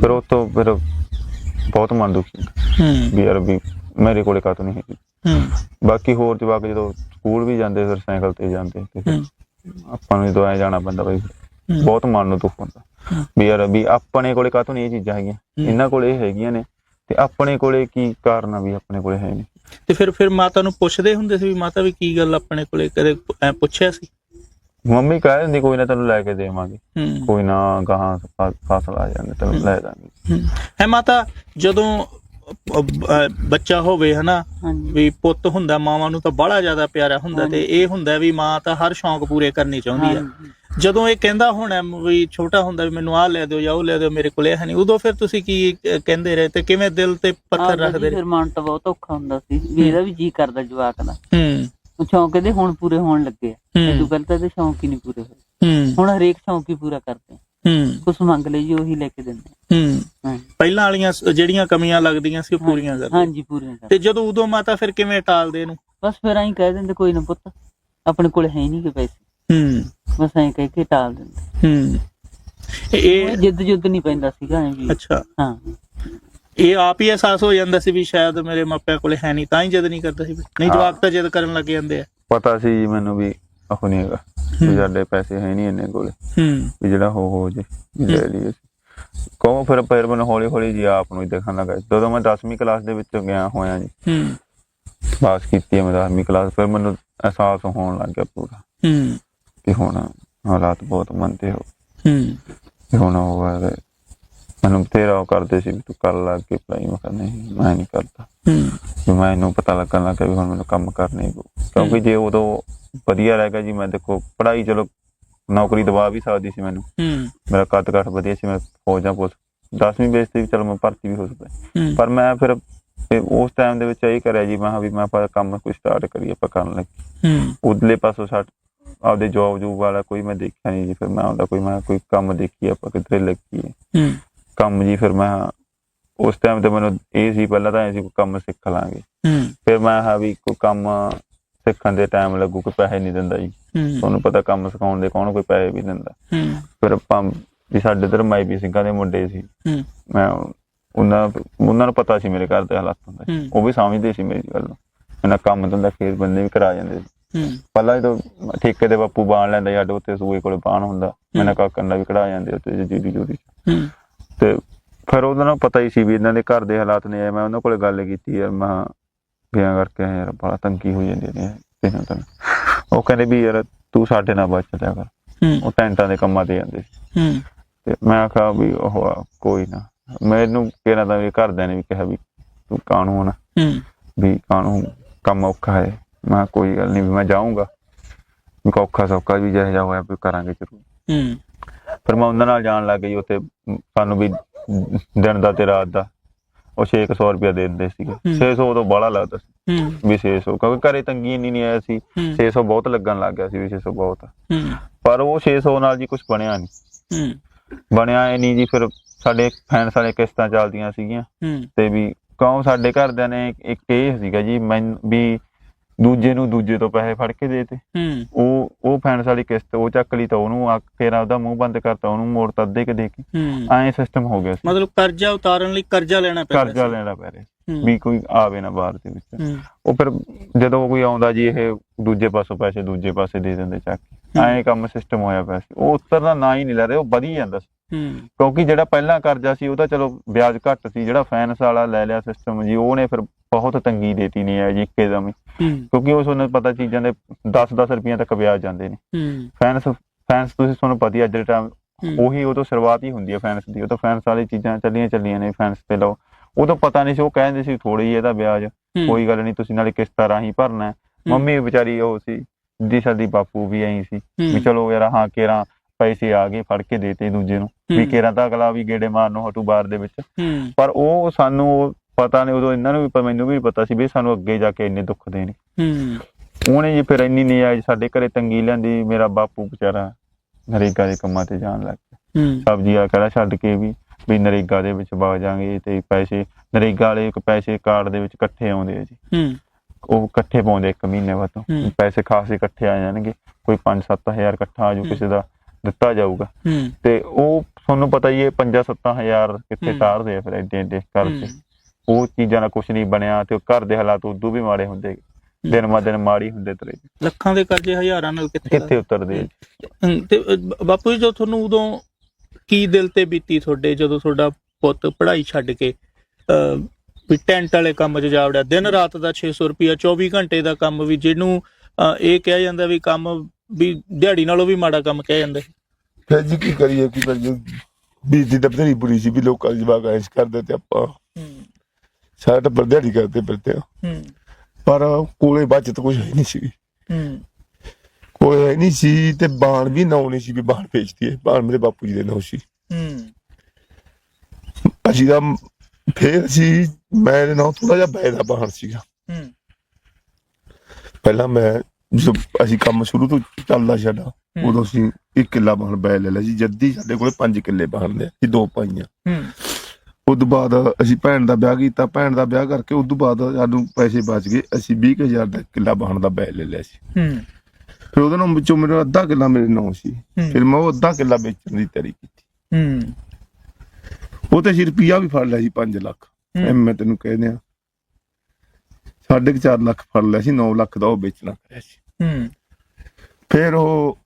ਫਿਰ ਉਹ ਤੋਂ ਫਿਰ ਬਹੁਤ ਮਨ ਦੁਖੀ ਹੂੰ। ਵੀ ਯਾਰ ਵੀ ਮੇਰੇ ਕੋਲੇ ਕਾਹਤੋਂ ਨਹੀਂ ਹੈਗੀ। ਹੂੰ। ਬਾਕੀ ਹੋਰ ਜਵਾਕ ਜਦੋਂ ਸਕੂਲ ਵੀ ਜਾਂਦੇ ਫਿਰ ਸਾਈਕਲ ਤੇ ਜਾਂਦੇ ਤੇ ਫਿਰ ਆਪਾਂ ਨੂੰ ਜਦੋਂ ਐ ਜਾਣਾ ਪੈਂਦਾ ਬਈ। ਬਹੁਤ ਮਨ ਨੂੰ ਦੁੱਖ ਹੁੰਦਾ। ਵੀ ਯਾਰ ਵੀ ਆਪਣੇ ਕੋਲੇ ਕਾਹਤੋਂ ਨਹੀਂ ਇਹ ਚੀਜ਼ਾਂ ਹੈਗੀਆਂ। ਇਹਨਾਂ ਕੋਲੇ ਇਹ ਹੈਗੀਆਂ ਨੇ। ਤੇ ਆਪਣੇ ਕੋਲੇ ਕੀ ਕਾਰਨ ਆ ਵੀ ਆਪਣੇ ਕੋਲੇ ਹੈ ਨਹੀਂ? ਤੇ ਫਿਰ ਫਿਰ ਮਾਤਾ ਨੂੰ ਪੁੱਛਦੇ ਹੁੰਦੇ ਸੀ ਵੀ ਮਾਤਾ ਵੀ ਕੀ ਗੱਲ ਆਪਣੇ ਕੋਲੇ ਕਦੇ ਐ ਪੁੱਛਿਆ ਸੀ? ਮੰਮੀ ਕਹਿ ਦਿੰਦੀ ਕੋਈ ਨਾ ਤੈਨੂੰ ਲੈ ਕੇ ਦੇਵਾਂਗੇ। ਕੋਈ ਨਾ ਗਾਹਾਂ ਫਸਲ ਆ ਜਾਂਦੇ ਤੈਨੂੰ ਲੈ ਦਾਂਗੇ। ਹੈ ਮਾਤਾ ਜਦੋਂ ਬੱਚਾ ਹੋਵੇ ਹਨਾ? ਹਾਂਜੀ। ਵੀ ਪੁੱਤ ਹੁੰਦਾ ਮਾਵਾਂ ਨੂੰ ਤਾਂ ਬੜਾ ਜ਼ਿਆਦਾ ਪਿਆਰਾ ਹੁੰਦਾ ਤੇ ਇਹ ਹੁੰਦਾ ਵੀ ਮਾਂ ਤਾਂ ਹਰ ਸ਼ੌਂਕ ਪੂਰੇ ਕਰਨੀ ਚਾਹੁੰਦੀ ਆ। ਹਾਂਜੀ। ਜਦੋਂ ਇਹ ਕਹਿੰਦਾ ਹੋਣਾ ਵੀ ਛੋਟਾ ਹੁੰਦਾ ਵੀ ਮੈਨੂੰ ਆਹ ਲੈ ਦਿਓ ਜਾਂ ਉਹ ਲੈ ਦਿਓ ਮੇਰੇ ਕੋਲੇ ਹੈ ਨਹੀਂ ਉਦੋਂ ਫਿਰ ਤੁਸੀਂ ਕੀ ਕਹਿੰਦੇ ਰਹੇ ਤੇ ਕਿਵੇਂ ਦਿਲ ਤੇ ਪੱਥਰ ਆਪਦਾ ਰੱਖਦੇ ਜੀ ਰਹੇ? ਫਿਰ ਮਨ ਤਾਂ ਬਹੁਤ ਔਖਾ ਹੁੰਦਾ ਸੀ ਵੀ ਇਹਦਾ ਵੀ ਜੀ ਕਰਦਾ ਜਵਾਕ ਦਾ। ਹੂੰ। ਉਹ ਸ਼ੌਂਕ ਇਹਦੇ ਹੁਣ ਪੂਰੇ ਹੋਣ ਲੱਗੇ ਆ। ਹੂੰ। ਇਹ ਤੋਂ ਪਹਿਲਾਂ ਤਾਂ ਇਹਦੇ ਸ਼ੌਂਕ ਹੀ ਨਹੀਂ ਪੂਰੇ ਹੋਏ। ਹੂੰ। ਹੁਣ ਹਰੇਕ ਸ਼ੌਂਕ ਹੀ ਪੂਰਾ ਕਰਦੇ ਆ। ਹੂੰ। ਕੁਛ ਮੰਗ ਲਈ ਜੀ ਉਹੀ ਲੈ ਕੇ ਦਿੰਦੇ। ਹੂੰ। ਹਾਂਜੀ। ਪਹਿਲਾਂ ਵਾਲੀਆਂ ਸ- ਜਿਹੜੀਆਂ ਕਮੀਆਂ ਲੱਗਦੀਆਂ ਸੀ ਉਹ ਪੂਰੀਆਂ ਕਰਦੇ। ਹਾਂਜੀ ਪੂਰੀਆਂ ਤੇ ਕਰਦੇ ਜਦੋਂ ਉਦੋਂ ਮਾਤਾ ਫਿਰ ਕਿਵੇਂ ਟਾਲਦੇ ਇਹਨੂੰ? ਬਸ ਫਿਰ ਐਂ ਕਹਿ ਦਿੰਦੇ ਕੋਈ ਨਾ ਪੁੱਤ ਆਪਣੇ ਕੋਲ ਹੈ ਨਹੀਂ ਕਿ ਪੈਸੇ। ਹੂੰ। ਬਸ ਐਂ ਕਹਿ ਕੇ ਟਾਲ ਦਿੰਦੇ। ਹੂੰ। ਇਹ- ਇਹ ਜਿੱਦ ਜੁੱਦ ਨਹੀਂ ਪੈਂਦਾ ਸੀਗਾ ਐਂ ਵੀ। ਅੱਛਾ। ਹਾਂ। ਇਹ ਆਪ ਹੀ ਅਹਿਸਾਸ ਹੋ ਜਾਂਦਾ ਸੀ ਵੀ ਸ਼ਾਇਦ ਮੇਰੇ ਮਾਪਿਆਂ ਕੋਲੇ ਹੈ ਨਹੀਂ ਤਾਂ ਹੀ ਜਦ ਨਹੀਂ ਕਰਦਾ ਸੀ। ਨਹੀਂ ਹਾਂ। ਜਵਾਕ ਤਾਂ ਜਦ ਕਰਨ ਲੱਗ ਜਾਂਦੇ ਆ। ਪਤਾ ਸੀ ਜੀ ਮੈਨੂੰ ਵੀ ਉਹ ਨਹੀਂ ਹੈਗਾ ਵੀ। ਸਾਡੇ ਪੈਸੇ ਹੈ ਨਹੀਂ ਇੰਨੇ ਕੋਲੇ। ਹੂੰ। ਵੀ ਜਿਹੜਾ ਹੋ ਹੋ ਜੇ ਵੀ ਲੈ ਲਈਏ। ਕਹੋ ਫਿਰ ਫਿਰ ਮੈਨੂੰ ਹੌਲੀ ਹੌਲੀ ਜੀ ਆਪ ਨੂੰ ਹੀ ਦੇਖਣ ਲੱਗਾ। ਜਦੋਂ ਮੈਂ 10ਵੀਂ ਕਲਾਸ ਦੇ ਵਿੱਚ ਗਿਆ ਹੋਇਆ ਜੀ ਹੂੰ। ਪਾਸ ਕੀਤੀ ਹੈ ਮੈਂ 10ਵੀਂ ਕਲਾਸ ਫਿਰ ਮੈਨੂੰ ਅਹਿਸਾਸ ਹੋਣ ਲੱਗ ਗਿਆ ਪੂਰਾ। ਹੂੰ। ਕਿ ਹੁਣ ਹਾਲਾਤ ਬਹੁਤ ਮੰਦੇ ਹੋ ਹੂੰ। ਕਿ ਹੁਣ ਉਹ ਹੈ ਮੈਨੂੰ ਤੇਰਾ ਉਹ ਕਰਦੇ ਸੀ ਵੀ ਤੂੰ ਕਰ ਲੱਗ ਕੇ ਪੜਾਈ ਮੈਂ ਕਿਹਾ ਨਹੀਂ ਮੈਂ ਨਹੀਂ ਕਰਦਾ। ਹੂੰ। ਵੀ ਮੈਨੂੰ ਪਤਾ ਲੱਗਣ ਲੱਗਾ ਵੀ ਹੁਣ ਮੈਨੂੰ ਕੰਮ ਕਰਨੇ ਕਿਉਂਕਿ ਜੇ ਉਦੋਂ ਵਧੀਆ ਰਹਿ ਗਿਆ ਜੀ ਮੈਂ ਦੇਖੋ ਪੜਾਈ ਚਲੋ ਨੌਕਰੀ ਦਵਾ ਵੀ ਸਕਦੀ ਸੀ ਮੈਨੂੰ। ਹੂੰ। ਮੇਰਾ ਕੱਦ ਕਾਠ ਵਧੀਆ ਸੀ ਮੈਂ ਫੌਜਾਂ ਪੁਲਿਸ 10ਵੀਂ ਬੇਸ ਤੇ ਵੀ ਚਲੋ ਮੈਂ ਭਰਤੀ ਵੀ ਹੋ ਸਕਦਾ। ਪਰ ਮੈਂ ਫਿਰ ਉਸ ਟਾਈਮ ਦੇ ਵਿੱਚ ਇਹ ਕਰਿਆ ਜੀ ਮੈਂ ਵੀ ਮੈਂ ਆਪਾਂ ਕੰਮ ਕੋਈ ਸਟਾਰਟ ਕਰੀਏ ਆਪਾਂ ਕਰਨ ਲੱਗੇ। ਹੂੰ। ਉਦਲੇ ਪਾਸੋਂ ਛੱਡ ਆਪਦੇ ਜੌਬ ਜੂਬ ਵਾਲਾ ਕੋਈ ਮੈਂ ਦੇਖਿਆ ਨਹੀਂ ਜੀ ਫਿਰ ਮੈਂ ਉਹਦਾ ਕੋਈ ਮੈਂ ਕੋਈ ਕੰਮ ਦੇਖੀ ਆਪਾਂ ਕਿਧਰੇ ਲੱਗੀਏ ਹੂੰ। ਕੰਮ ਜੀ ਫਿਰ ਮੈਂ ਉਸ ਟਾਈਮ ਤੇ ਮੈਨੂੰ ਇਹ ਸੀ ਪਹਿਲਾਂ ਤਾਂ ਇਹ ਸੀ ਕੋਈ ਕੰਮ ਸਿੱਖ ਲਾਂਗੇ। ਹੂੰ। ਫਿਰ ਮੈਂ ਹਾਂ ਵੀ ਕੋਈ ਕੰਮ ਸਿੱਖਣ ਦੇ ਟਾਈਮ ਲੱਗੂ ਕੋਈ ਪੈਸੇ ਨਹੀਂ ਦਿੰਦਾ ਜੀ। ਤੁਹਾਨੂੰ ਪਤਾ ਕੰਮ ਸਿਖਾਉਣ ਦੇ ਕੌਣ ਕੋਈ ਪੈਸੇ ਵੀ ਦਿੰਦਾ। ਫਿਰ ਆਪਾਂ ਵੀ ਸਾਡੇ ਇਧਰ ਮਾਈਬੀ ਸਿੰਘਾਂ ਦੇ ਮੁੰਡੇ ਸੀ। ਮੈਂ ਉਹਨਾਂ ਉਹਨਾਂ ਨੂੰ ਪਤਾ ਸੀ ਮੇਰੇ ਘਰ ਦੇ ਹਾਲਾਤਾਂ ਦਾ। ਉਹ ਵੀ ਸਮਝਦੇ ਸੀ ਮੇਰੀ ਗੱਲ ਨੂੰ। ਇਹਨਾਂ ਕੰਮ ਧੰਦਾ ਖੇਤ ਬੰਦੇ ਵੀ ਕਰਾ ਜਾਂਦੇ ਸੀ। ਪਹਿਲਾਂ ਜਦੋਂ ਠੇਕੇ ਦੇ ਬਾਪੂ ਬਾਣ ਲੈਂਦਾ ਸਾਡੇ ਉੱਤੇ ਸੂਏ ਕੋਲੇ ਬਾਣ ਹੁੰਦਾ। ਮੈਨਾਂ ਕਾਕਨ ਦਾ ਵੀ ਕਢਾ ਜਾਂਦੇ ਉੱਤੇ ਜੂਦੀ ਹੂੰ। ਤੇ ਫਿਰ ਉਹਨਾਂ ਨੂੰ ਪਤਾ ਹੀ ਸੀ ਵੀ ਇਹਨਾਂ ਦੇ ਘਰ ਦੇ ਹਾਲਾਤ ਨੇ ਮੈਂ ਉਹਨਾਂ ਕੋਲੇ ਗੱਲ ਕੀਤੀ ਯਾਰ ਮੈਂ ਬਿਆਂ ਕਰਕੇ ਯਾਰ ਬੜਾ ਤੰਗੀ ਹੋ ਜਾਂਦੀ ਨੇ ਤੈਨੂੰ ਤਾਂ। ਉਹ ਕਹਿੰਦੇ ਵੀ ਯਾਰ ਤੂੰ ਸਾਡੇ ਨਾਲ ਬਚ ਲਿਆ ਕਰ। ਉਹ ਟੈਂਟਾਂ ਦੇ ਕੰਮਾਂ ਤੇ ਜਾਂਦੇ ਸੀ। ਹੂੰ। ਤੇ ਮੈਂ ਆਖਿਆ ਵੀ ਉਹ ਕੋਈ ਨਾ। ਮੈਨੂੰ ਕਿਹਨਾਂ ਦਾ ਵੀ ਘਰਦਿਆਂ ਨੇ ਵੀ ਕਿਹਾ ਵੀ ਤੂੰ ਕਾਨੂੰਨ ਹੂੰ। ਵੀ ਕਾਨੂੰਨ ਕੰਮ ਔਖਾ ਹੈ। ਮੈਂ ਕਿਹਾ ਕੋਈ ਗੱਲ ਨਹੀਂ ਵੀ ਮੈਂ ਜਾਊਂਗਾ। ਵੀ ਔਖਾ ਸੌਖਾ ਵੀ ਜਿਹੋ ਜਿਹਾ ਹੋਇਆ ਵੀ ਕਰਾਂਗੇ ਜ਼ਰੂਰ। ਹੂੰ। ਫਿਰ ਮੈਂ ਉਹਨਾਂ ਨਾਲ ਜਾਣ ਲੱਗ ਗਈ ਉੱਥੇ ਸਾਨੂੰ ਵੀ ਦਿਨ ਦਾ ਤੇ ਰਾਤ ਦਾ ਉਹ 600 ਰੁਪਇਆ ਦੇ ਦਿੰਦੇ ਸੀਗੇ। 600 ਤੋਂ ਬਾਹਲਾ ਲੱਗਦਾ ਸੀ ਵੀ 600 ਕਿਉਂਕਿ ਘਰੇ ਤੰਗੀ ਇੰਨੀ ਨਹੀਂ ਆਇਆ ਸੀ ਹੂੰ। 600 ਬਹੁਤ ਲੱਗਣ ਲੱਗ ਗਿਆ ਸੀ ਵੀ 600 ਬਹੁਤ ਆ। ਪਰ ਉਹ 600 ਨਾਲ ਜੀ ਕੁਝ ਬਣਿਆ ਨਹੀਂ। ਬਣਿਆ ਇਹ ਨਹੀਂ ਜੀ ਫਿਰ ਸਾਡੇ ਫੈਨਸ ਵਾਲੇ ਕਿਸ਼ਤਾਂ ਚੱਲਦੀਆਂ ਸੀਗੀਆਂ। ਤੇ ਵੀ ਕਿਉਂ ਸਾਡੇ ਘਰਦਿਆਂ ਨੇ ਇੱਕ- ਇੱਕ ਇਹ ਸੀਗਾ ਜੀ ਮੈਂ ਵੀ ਦੂਜੇ ਨੂੰ ਦੂਜੇ ਤੋਂ ਪੈਸੇ ਫੜ ਕੇ ਦੇਤੇ। ਹੂੰ। ਉਹ ਉਹ ਫੈਨਸ ਵਾਲੀ ਕਿਸ਼ਤ ਉਹ ਚੱਕ ਲਈ ਤਾਂ ਉਹਨੂੰ ਆ ਫੇਰ ਆਪਦਾ ਮੂੰਹ ਬੰਦ ਕਰਤਾ ਉਹਨੂੰ ਮੋੜ ਤਾਂ ਅੱਧੇ ਕੇ ਦੇ ਕੇ। ਹੂੰ। ਐਂ ਸਿਸਟਮ ਹੋ ਗਿਆ ਸੀ। ਮਤਲਬ ਕਰਜ਼ਾ ਉਤਾਰਨ ਲਈ ਕਰਜ਼ਾ ਲੈਣਾ ਪੈਂਦਾ ਕਰਜ਼ਾ। ਲੈਣਾ ਪੈ ਰਿਹਾ ਵੀ ਕੋਈ ਆਵੇ ਨਾ ਬਾਹਰ ਦੇ ਵਿੱਚ। ਉਹ ਫਿਰ ਜਦੋਂ ਕੋਈ ਆਉਂਦਾ ਜੀ ਇਹ ਦੂਜੇ ਪਾਸੋਂ ਪੈਸੇ ਦੂਜੇ ਪਾਸੇ ਦੇ ਦਿੰਦੇ ਚੱਕ। ਐਂ ਕੰਮ ਸਿਸਟਮ ਹੋਇਆ ਪਿਆ ਸੀ। ਉਹ ਉੱਤਰਦਾ ਨਾ ਹੀ ਨਹੀਂ ਲੈ ਰਹੇ ਉਹ ਵਧੀ ਜਾਂਦਾ ਸੀ। ਕਿਉਂਕਿ ਜਿਹੜਾ ਪਹਿਲਾਂ ਕਰਜ਼ਾ ਸੀ ਉਹਦਾ ਚਲੋ ਵਿਆਜ ਘੱਟ ਸੀ। ਜਿਹੜਾ ਫਾਈਨੈਂਸ ਵਾਲਾ ਲੈ ਲਿਆ ਸਿਸਟਮ ਜੀ ਉਹਨੇ ਫਿਰ ਬਹੁਤ ਤੰਗੀ ਦੇਤੀ ਨਹੀਂ ਹੈ ਜੀ ਇੱਕਦਮ ਹੀ। ਹੂੰ। ਕਿਉਂਕਿ ਉਸ ਨੂੰ ਪਤਾ ਚੀਜ਼ਾਂ ਦੇ 10-10 ਰੁਪਈਆ ਤੱਕ ਵਿਆਜ ਜਾਂਦੇ ਨੇ। ਹੂੰ। ਫਾਈਨੈਂਸ ਫਾਈਨੈਂਸ ਤੁਸੀਂ ਤੁਹਾਨੂੰ ਪਤਾ ਹੀ ਅੱਜ ਦੇ ਟਾਈਮ। ਉਹੀ ਉਹ ਤੋਂ ਸ਼ੁਰੂਆਤ ਹੀ ਹੁੰਦੀ ਹੈ ਫਾਈਨੈਂਸ ਦੀ। ਉਹ ਤਾਂ ਫਾਈਨੈਂਸ ਵਾਲੀ ਚੀਜ਼ਾਂ ਚੱਲੀਆਂ ਚੱਲੀਆਂ ਨੇ ਫਾਈਨੈਂਸ ਤੇ ਲਓ। ਉਹ ਤਾਂ ਪਤਾ ਨਹੀਂ ਸੀ ਉਹ ਕਹਿੰਦੇ ਸੀ ਥੋੜੀ ਇਹਦਾ ਵਿਆਜ। ਕੋਈ ਗੱਲ ਨਹੀਂ ਤੁਸੀਂ ਨਾਲੇ ਕਿਸ਼ਤਾਂ ਰਾਹੀਂ ਭਰਨਾ। ਹੈ। ਮੰਮੀ ਵਿਚਾਰੀ ਉਹ ਸੀ ਦੀ ਸਾਡੀ ਬਾਪੂ ਵੀ ਐਂ ਸੀ ਵੀ ਚਲੋ ਯਾਰ ਹਾਂ ਕੇਰਾਂ ਪੈਸੇ ਆ ਗਏ ਫੜ ਕੇ ਦੇਤੇ ਦੂਜੇ ਨੂੰ। ਵੀ ਕੇਰਾਂ ਤਾਂ ਅਗਲਾ ਵੀ ਗੇੜੇ ਮਾਰਨੋਂ ਹਟੂ ਬਾਹਰ ਦੇ ਵਿੱਚ। ਪਰ ਉਹ ਸਾਨੂੰ ਉਹ ਪਤਾ ਨਹੀਂ ਉਦੋਂ ਇਹਨਾਂ ਨੂੰ ਵੀ ਪ- ਮੈਨੂੰ ਵੀ ਪਤਾ ਸੀ ਵੀ ਸਾਨੂੰ ਅੱਗੇ ਜਾ ਕੇ ਇੰਨੇ ਦੁੱਖ ਦੇਣੇ। ਹੂੰ। ਉਹਨੇ ਜੀ ਫਿਰ ਇੰਨੀ ਨਜਾਇਜ਼ ਸਾਡੇ ਘਰੇ ਤੰਗੀ ਲੈਂਦੀ ਮੇਰਾ ਬਾਪੂ ਵਿਚਾਰਾ ਨਰੇਗਾ ਦੇ ਕੰਮਾਂ ਤੇ ਜਾਣ ਲੱਗ ਗਿਆ। ਹੂੰ। ਸਬਜ਼ੀਆਂ ਕਿਹੜਾ ਛੱਡ ਕੇ ਵੀ ਵੀ ਨਰੇਗਾ ਦੇ ਵਿੱਚ ਵਗ ਜਾਾਂਗੇ ਤੇ ਪੈਸੇ ਨਰੇਗਾ ਵਾਲੇ ਇੱਕ ਪੈਸੇ ਕਾਰਡ ਦੇ ਵਿੱਚ ਇਕੱਠੇ ਆਉਂਦੇ ਆ ਜੀ। ਹੂੰ। ਉਹ ਇਕੱਠੇ ਪਾਉਂਦੇ ਇੱਕ ਮਹੀਨੇ ਬਾਅਦ। ਪੈਸੇ ਖਾਸੇ ਇਕੱਠੇ ਆ ਜਾਣਗੇ ਕੋਈ 5-7000 ਇਕੱਠਾ ਆ ਜਾਊ ਕਿਸੇ ਦਾ ਦਿੱਤਾ ਜਾਊਗਾ। ਤੇ ਉਹ ਤੁਹਾਨੂੰ ਪਤਾ ਹੀ ਹੈ 5-7000 ਕਿੱਥੇ। ਤਾਰਦੇ ਆ ਫਿਰ ਐਡੇ ਐਡੇ ਕਰਕੇ ਉਹ ਚੀਜ਼ਾਂ ਦਾ ਕੁਝ ਨਹੀਂ ਬਣਿਆ ਤੇ ਉਹ ਘਰ ਦੇ ਹਾਲਾਤ ਉਦੋਂ ਵੀ ਮਾੜੇ ਹੁੰਦੇ ਦਿਨ ਮਾ ਦਿਨ ਮਾੜੀ ਹੁੰਦੇ ਤਰੇ ਲੱਖਾਂ ਦੇ ਕਰਜ਼ੇ ਹਜ਼ਾਰਾਂ ਨਾਲ ਕਿੱਥੇ ਕਿੱਥੇ ਉਤਰਦੇ ਆ? ਜੀ? ਹਮ, ਤੇ ਅ, ਬ- ਬਾਪੂ ਜੀ ਜੋ ਤੁਹਾਨੂੰ ਉਦੋਂ ਕੀ ਦਿਲ ਤੇ ਬੀਤੀ ਤੁਹਾਡੇ ਜਦੋਂ ਤੁਹਾਡਾ ਪੁੱਤ ਪੜ੍ਹਾਈ ਛੱਡ ਕੇ ਅ, ਵੀ ਟੈਂਟ ਵਾਲੇ ਕੰਮ 'ਚ ਜਾ ਵੜਿਆ ਦਿਨ ਰਾਤ ਦਾ 600 ਰੁਪਿਆ 24 ਘੰਟੇ ਦਾ ਕੰਮ ਵੀ ਜਿਹਨੂੰ ਅ, ਇਹ ਕਿਹਾ ਜਾਂਦਾ ਵੀ ਕੰਮ ਵੀ ਦਿਹਾੜੀ ਨਾਲੋਂ ਵੀ ਮਾੜਾ ਕੰਮ ਕਿਹਾ ਜਾਂਦਾ ਫਿਰ ਜੀ ਕੀ ਕਰੀਏ ਕੀ ਕਰੀਏ? ਬੀਜੀ ਤਾਂ ਬਥੇਰੀ ਬੁਰੀ ਸੀ ਵੀ ਲੋਕਾਂ ਦੇ ਜਵਾਕ ਐਸ਼ ਕਰਦੇ ਤੇ ਆਪਾਂ ਹੂੰ। ਸਾਰਾ ਟੱਬਰ ਦਿਹਾੜੀ ਕਰਦੇ ਫਿਰਦੇ ਆ। ਹੂੰ। ਪਰ ਕੋਲੇ ਬਚਤ ਕੁਝ ਹੈ ਨਹੀਂ ਸੀ ਹੂੰ। ਕੋਲੇ ਹੈ ਨਹੀਂ ਸੀ ਤੇ ਬਾਣ ਵੀ ਨਾਉ ਨਹੀਂ ਸੀ ਵੀ ਬਾਣ ਵੇਚਦੀ ਹੈ। ਬਾਣ ਮੇਰੇ ਬਾਪੂ ਜੀ ਦੇ ਨਾਉ ਸੀ। ਹੂੰ। ਅਸੀਂ ਤਾਂ ਫੇਰ ਅਸੀਂ ਮੈਂ ਦੇ ਥੋੜਾ ਜਿਹਾ ਬੈਦਾ ਬਾਣ ਸੀਗਾ। ਹੂੰ। ਪਹਿਲਾਂ ਮੈਂ ਜਦੋਂ ਅਸੀਂ ਕੰਮ ਸ਼ੁਰੂ ਤੋਂ ਚੱਲਦਾ ਸਾਡਾ। ਉਦੋਂ ਅਸੀਂ ਇੱਕ ਕਿੱਲਾ ਬਾਣ ਬੈ ਲੈ ਲਿਆ ਸੀ। ਜੱਦੀ ਸਾਡੇ ਕੋਲੇ 5 ਕਿੱਲੇ ਬਾਣ ਦੇ ਸੀ ਦੋ ਪਾਈਆਂ। ਹੂੰ। ਤੋਂ ਬਾਅਦ ਅਸੀਂ ਭੈਣ ਦਾ ਵਿਆਹ ਕੀਤਾ ਭੈਣ ਦਾ ਵਿਆਹ ਕਰਕੇ ਤੋਂ ਬਾਅਦ ਸਾਨੂੰ ਪੈਸੇ ਬਚ ਗਏ ਅਸੀਂ 20000 ਦਾ ਕਿੱਲਾ ਬਾਣ ਦਾ ਬੈ ਲੈ ਲਿਆ ਸੀ। ਹੂੰ। ਫਿਰ ਉਹਦੇ ਨਾਲ ਵਿੱਚੋਂ ਮੇਰਾ ਅੱਧਾ ਕਿੱਲਾ ਮੇਰੇ ਨਾਂ ਸੀ। ਫਿਰ ਮੈਂ ਉਹ ਅੱਧਾ ਕਿੱਲਾ ਵੇਚਣ ਦੀ ਤਿਆਰੀ ਕੀਤੀ। ਹੂੰ। ਉਹ ਤੇ ਅਸੀਂ ਰੁਪਈਆ ਵੀ ਫੜ ਲਿਆ ਸੀ 5 ਲੱਖ। ਮੈਂ ਤੈਨੂੰ ਕਹਿ ਦਿਆਂ। ਸਾਢੇ ਕੁ ਚਾਰ ਲੱਖ ਫੜ ਲਿਆ ਸੀ 9 ਲੱਖ ਦਾ ਉਹ ਵੇਚਣਾ ਪਿਆ ਸੀ। ਹੂੰ। ਫਿਰ ਉਹ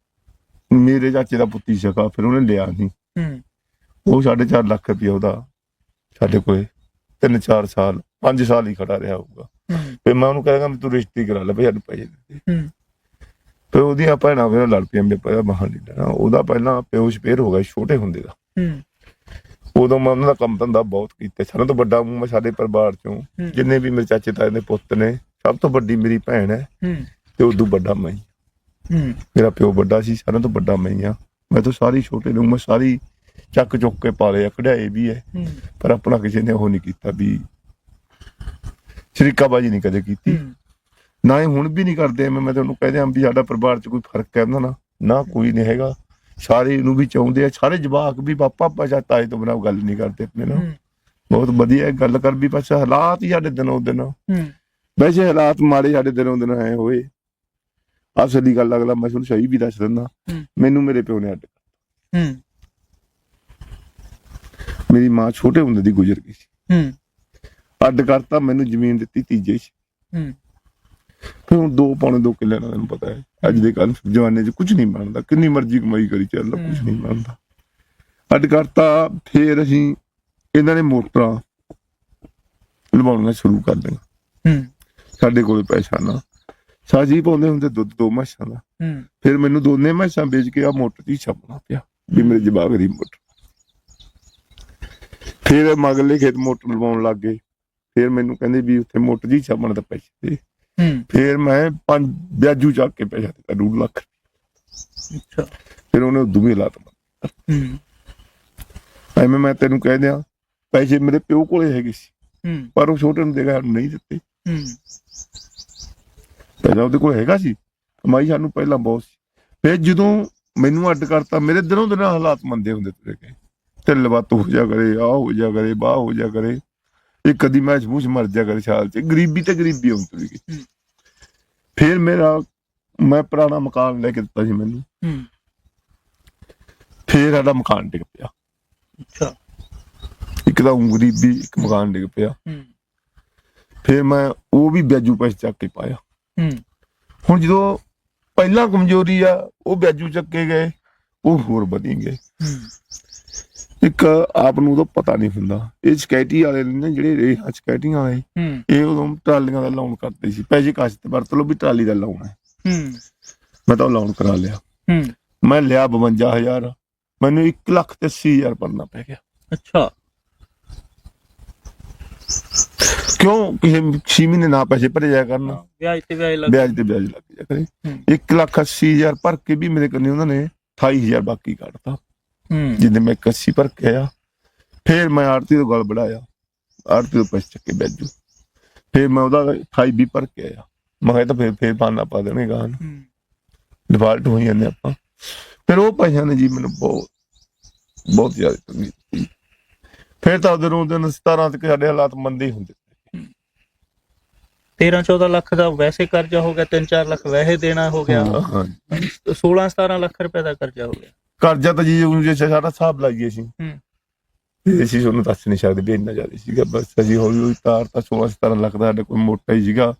ਮੇਰੇ ਚਾਚੇ ਦਾ ਪੁੱਤੀ ਸਕਾ ਫਿਰ ਉਹਨੇ ਲਿਆ ਨਹੀਂ। ਹੂੰ। ਉਹ ਸਾਢੇ ਚਾਰ ਲੱਖ ਰੁਪਈਆ ਉਹਦਾ ਸਾਡੇ ਕੋਲੇ ਤਿੰਨ ਚਾਰ ਸਾਲ 5 ਸਾਲ ਹੀ ਖੜਾ ਰਿਹਾ ਹੋਊਗਾ। ਫਿਰ ਮੈਂ ਉਹਨੂੰ ਕਹਾਂਗਾ ਵੀ ਤੂੰ ਰਿਸ਼ਤੀ ਕਰਾ ਲੈ ਭਈ ਸਾਨੂੰ ਪੈਸੇ ਦੇ ਫਿਰ ਉਹਦੀਆਂ ਭੈਣਾਂ ਫਿਰ ਲੜ ਪਈਆਂ ਮੇਰੇ ਪਹਿਲਾਂ ਮਹਾਂ ਲੈਣਾ ਉਹਦਾ ਪਹਿਲਾਂ ਪਿਓ ਸਪੇਰ ਹੋ ਗਿਆ ਛੋਟੇ ਹੁੰਦੇ ਦਾ। ਹੂੰ। ਉਦੋਂ ਮੈਂ ਉਹਨਾਂ ਦਾ ਕੰਮ ਧੰਦਾ ਬਹੁਤ ਕੀਤਾ। ਸਾਰਿਆਂ ਤੋਂ ਵੱਡਾ ਮੈਂ ਸਾਡੇ ਪਰਿਵਾਰ ਚੋਂ। ਜਿੰਨੇ ਵੀ ਮੇਰੇ ਚਾਚੇ ਤਾਏ ਦੇ ਪੁੱਤ ਨੇ ਸਭ ਤੋਂ ਵੱਡੀ ਮੇਰੀ ਭੈਣ ਹੈ। ਹੂੰ। ਤੇ ਉਦੋਂ ਵੱਡਾ ਮੈਂ ਮੇਰਾ ਪਿਓ ਵੱਡਾ ਸੀ ਸਾਰਿਆਂ ਤੋਂ ਵੱਡਾ ਮੈਂ ਆ ਮੈਂ ਤਾਂ ਸਾਰੀ ਛੋਟੇ ਨੂੰ ਮੈਂ ਸਾਰੀ ਚੱਕ ਚੁੱਕ ਕੇ ਪਾਲੇ ਆ ਕਢਾਏ ਵੀ ਹੈ। ਪਰ ਆਪਣਾ ਕਿਸੇ ਨੇ ਉਹ ਨਹੀਂ ਕੀਤਾ ਵੀ ਸ਼ਰੀਕਾਬਾਜੀ ਨਹੀਂ ਕਦੇ ਕੀਤੀ। ਨਾ ਹੀ ਹੁਣ ਵੀ ਨਹੀਂ ਕਰਦੇ ਮੈਂ ਮੈਂ ਤੁਹਾਨੂੰ ਕਹਿੰਦੇ ਆਂ ਵੀ ਸਾਡਾ ਪਰਿਵਾਰ 'ਚ ਕੋਈ ਫ਼ਰਕ ਹੈ ਨਾਲ ਨਾ ਕੋਈ ਨਹੀਂ ਹੈਗਾ। ਸਾਰੇ ਨੂੰ ਵੀ ਚਾਹੁੰਦੇ ਆ ਸਾਰੇ ਜਵਾਕ ਵੀ ਪਾਪਾ ਪਾਸ਼ਾ ਤਾਏ ਤੋਂ ਬਿਨਾਂ ਗੱਲ ਨਹੀਂ ਕਰਦੇ ਆਪਣੇ ਨਾਲ। ਬਹੁਤ ਵਧੀਆ ਗੱਲ ਕਰ ਵੀ ਬਸ ਹਾਲਾਤ ਹੀ ਸਾਡੇ ਦਿਨੋਂ ਦਿਨ। ਹੂੰ। ਵੈਸੇ ਹਾਲਾਤ ਮਾੜੇ ਸਾਡੇ ਦਿਨੋਂ ਦਿਨ ਐ ਹੋਏ। ਅਸਲੀ ਗੱਲ ਅਗਲਾ ਮੈਂ ਤੁਹਾਨੂੰ ਸਹੀ ਵੀ ਦੱਸ ਦਿੰਦਾ। ਮੈਨੂੰ ਮੇਰੇ ਪਿਓ ਨੇ ਅੱਡ ਹੂੰ। ਮੇਰੀ ਮਾਂ ਛੋਟੇ ਹੁੰਦੇ ਦੀ ਗੁਜ਼ਰ ਗਈ ਸੀ। ਹੂੰ। ਅੱਡ ਕਰਤਾ ਮੈਨੂੰ ਜ਼ਮੀਨ ਦਿੱਤੀ ਤੀਜੇ ਚ। ਹੂੰ। ਫਿਰ ਹੁਣ ਪੌਣੇ ਦੋ ਕਿੱਲੇ ਨਾਲ ਤੈਨੂੰ ਪਤਾ ਹੈ ਅੱਜ ਦੇ ਕੱਲ ਜਵਾਨੇ 'ਚ ਕੁਝ ਨਹੀਂ ਬਣਦਾ। ਕਿੰਨੀ ਮਰਜ਼ੀ ਕਮਾਈ ਕਰੀ ਚੱਲ ਕੁਝ ਨਹੀਂ ਬਣਦਾ। ਅੱਡ ਕਰਤਾ ਫੇਰ ਅਸੀਂ ਇਹਨਾਂ ਨੇ ਮੋਟਰਾਂ ਲਵਾਉਣੀਆਂ ਸ਼ੁਰੂ ਕਰ ਦਿੱਤੀਆਂ ਹੂੰ। ਸਾਡੇ ਕੋਲ ਪੈਸਾ ਨਾ। ਸਾਜੀ ਪਾਉਂਦੇ ਹੁੰਦੇ ਦੁੱਧ ਦੋ ਮੱਛਾਂ ਦਾ। ਹੂੰ। ਫਿਰ ਮੈਨੂੰ ਦੋਨੇ ਮੈਸਾਂ ਵੇਚ ਕੇ ਆ ਮੋਟਰ ਦੀ ਛਾਪਣਾ ਪਿਆ ਵੀ ਮੇਰੇ ਜਵਾਗ ਦੀ ਮੋਟਰ। ਫਿਰ ਮਗਲੇ ਖੇਤ ਮੋਟਰ ਲਵਾਉਣ ਲੱਗ ਗਏ। ਫਿਰ ਮੈਨੂੰ ਕਹਿੰਦੇ ਵੀ ਉੱਥੇ ਮੋਟਰ ਦੀ ਛਾਪਣ ਦਾ ਪੈਸੇ ਦੇ। ਹੂੰ। ਫਿਰ ਮੈਂ ਪੰਜ ਵਿਆਜੂ ਚੱਕ ਕੇ ਪੈਸਾ ਦਿੱਤਾ 2 ਲੱਖ। ਅੱਛਾ। ਫਿਰ ਉਹਨੇ ਉਦੋਂ ਵੀ ਲਾਤ ਹੂੰ। ਐਵੇਂ ਮੈਂ ਤੈਨੂੰ ਕਹਿ ਦਿਆਂ ਪੈਸੇ ਮੇਰੇ ਪਿਓ ਕੋਲੇ ਹੈਗੇ ਸੀ। ਹੂੰ। ਪਰ ਉਹ ਛੋਟੇ ਨੂੰ ਦੇਗਾ ਨਹੀਂ ਦਿੱਤੇ। ਹੂੰ। ਪੈਸਾ ਉਹਦੇ ਕੋਲ ਹੈਗਾ ਸੀ ਕਮਾਈ ਸਾਨੂੰ ਪਹਿਲਾਂ ਬਹੁਤ ਸੀ। ਫਿਰ ਜਦੋਂ ਮੈਨੂੰ ਅੱਡ ਕਰਤਾ ਮੇਰੇ ਦਿਨੋਂ ਦਿਨ ਹਾਲਾਤ ਮੰਦੇ ਹੁੰਦੇ ਤੁਰੇ ਗਏ। ਢਿੱਲ ਵੱਤ ਹੋ ਜਾ ਕਰੇ ਆ ਹੋ ਜਾ ਕਰੇ ਬਾਹ ਹੋ ਜਾ ਕਰੇ। ਇਹ ਕਦੀ ਮੈਚ ਮੂੰਹ 'ਚ ਮਰ ਜਾ ਕਰੇ ਸਾਲ ਚ। ਗਰੀਬੀ ਤੇ ਗਰੀਬੀ ਹੁੰਦੀ ਤੁਰੀ ਗਈ। ਫਿਰ ਮੇਰਾ ਮੈਂ ਪੁਰਾਣਾ ਮਕਾਨ ਲੈ ਕੇ ਦਿੱਤਾ ਸੀ ਮੈਨੂੰ। ਫਿਰ ਸਾਡਾ ਮਕਾਨ ਡਿੱਗ ਪਿਆ। ਅੱਛਾ। ਇੱਕ ਤਾਂ ਗਰੀਬੀ ਇੱਕ ਮਕਾਨ ਡਿੱਗ ਪਿਆ। ਫਿਰ ਮੈਂ ਉਹ ਵੀ ਵਿਆਜੂ ਪੈਸੇ ਚੱਕ ਕੇ ਪਾਇਆ। ਹੁਣ ਜਦੋਂ ਪਹਿਲਾਂ ਕਮਜ਼ੋਰੀ ਆ ਉਹ ਵਿਆਜੂ ਚੱਕੇ ਗਏ ਉਹ ਹੋਰ ਵਧੀ ਗਏ। ਇੱਕ ਆਪ ਨੂੰ ਉਦੋਂ ਪਤਾ ਨਹੀਂ ਹੁੰਦਾ। ਇਹ ਸਕੈਟੀ ਵਾਲੇ ਨੇ ਜਿਹੜੇ ਰੇਹਾਂ ਸਕੈਟੀਆਂ ਵਾਲੇ ਇਹ ਉਦੋਂ ਟਰਾਲੀਆਂ ਦਾ ਲਾਉਣ ਕਰਦੇ ਸੀ। ਪੈਸੇ ਕਾਸ਼ ਤੇ ਵਰਤ ਲਓ ਵੀ ਟਰਾਲੀ ਦਾ ਲਾਉਣਾ ਹੈ। ਮੈਂ ਤਾਂ ਲਾਉਣ ਕਰਾ ਲਿਆ। ਹੂੰ। ਮੈਂ ਲਿਆ 52000 ਮੈਨੂੰ 1 ਲੱਖ ਤੇ 80000 ਭਰਨਾ ਪੈ ਗਿਆ। ਅੱਛਾ। ਕਿਉਂ? ਕਿਸੇ 6 ਮਹੀਨੇ ਨਾ ਪੈਸੇ ਭਰੇ ਜਾਇਆ ਕਰਨ। ਵਿਆਜ ਤੇ ਵਿਆਜ ਲੱਗ ਵਿਆਜ ਤੇ ਵਿਆਜ ਲੱਗ ਜਾ ਕਰੇ। ਹੂੰ। 1 ਲੱਖ 80000 ਭਰ ਕੇ ਵੀ ਮੇਰੇ ਕੋਲ ਉਹਨਾਂ ਨੇ 28000 ਬਾਕੀ ਕੱਢਤਾ। ਜਿੱਦੇ ਮੈਂ 81 ਭਰ ਕੇ ਆਇਆ ਫਿਰ ਮੈਂ ਆਰਤੀ ਤੋਂ ਗੱਲ ਬੜਾਇਆ। ਆਰਤੀ ਤੋਂ ਪੈਸੇ ਚੱਕੇ ਬੈਜੂ। ਫਿਰ ਮੈਂ ਉਹਦਾ 28 ਵੀ ਭਰ ਕੇ ਆਇਆ। ਮੈਂ ਕਿਹਾ ਤਾਂ ਫਿਰ ਫਿਰ ਪਾਣਾ ਪਾ ਦੇਣੇ ਹੂੰ। ਡਿਫਾਲਟ ਹੋਈ ਜਾਂਦੇ ਆਪਾਂ। ਫਿਰ ਉਹ ਪੈਸਿਆਂ ਨੇ ਜੀ ਮੈਨੂੰ ਬਹੁਤ ਬਹੁਤ ਜ਼ਿਆਦਾ ਤੰਗੀ ਦਿੱਤੀ। ਫਿਰ ਤਾਂ ਉਧਰੋਂ ਦਿਨ 17 ਤੱਕ ਸਾਡੇ ਹਾਲਾਤ ਮੰਦੇ ਹੁੰਦੇ 13 14 ਲੱਖ ਦਾ ਵੈਸੇ ਕਰਜ਼ਾ ਹੋ ਗਿਆ 3-4 ਲੱਖ ਵੈਸੇ ਦੇਣਾ ਹੋ ਗਿਆ। ਹਾਂ। 16 17 ਲੱਖ ਰੁਪਏ ਦਾ ਕਰਜ਼ਾ ਹੋ ਗਿਆ। ਕਰਜ਼ਾ ਤਾਂ ਜੀ ਉਹ ਜੇ ਸਾਡਾ ਹਿਸਾਬ ਲਾਈਏ ਸੀ ਹੂੰ। ਤੇ ਅਸੀਂ ਉਹਨੂੰ ਦੱਸ ਨਹੀਂ ਸਕਦੇ ਵੀ ਇੰਨਾ ਜ਼ਿਆਦਾ ਸੀਗਾ। ਬਸ ਅਸੀਂ ਹੌਲੀ ਹੌਲੀ ਤਾਰ ਤਾਂ 16 17 ਲੱਖ ਦਾ ਸਾਡੇ ਕੋਈ ਮੋਟਾ ਹੀ ਸੀਗਾ।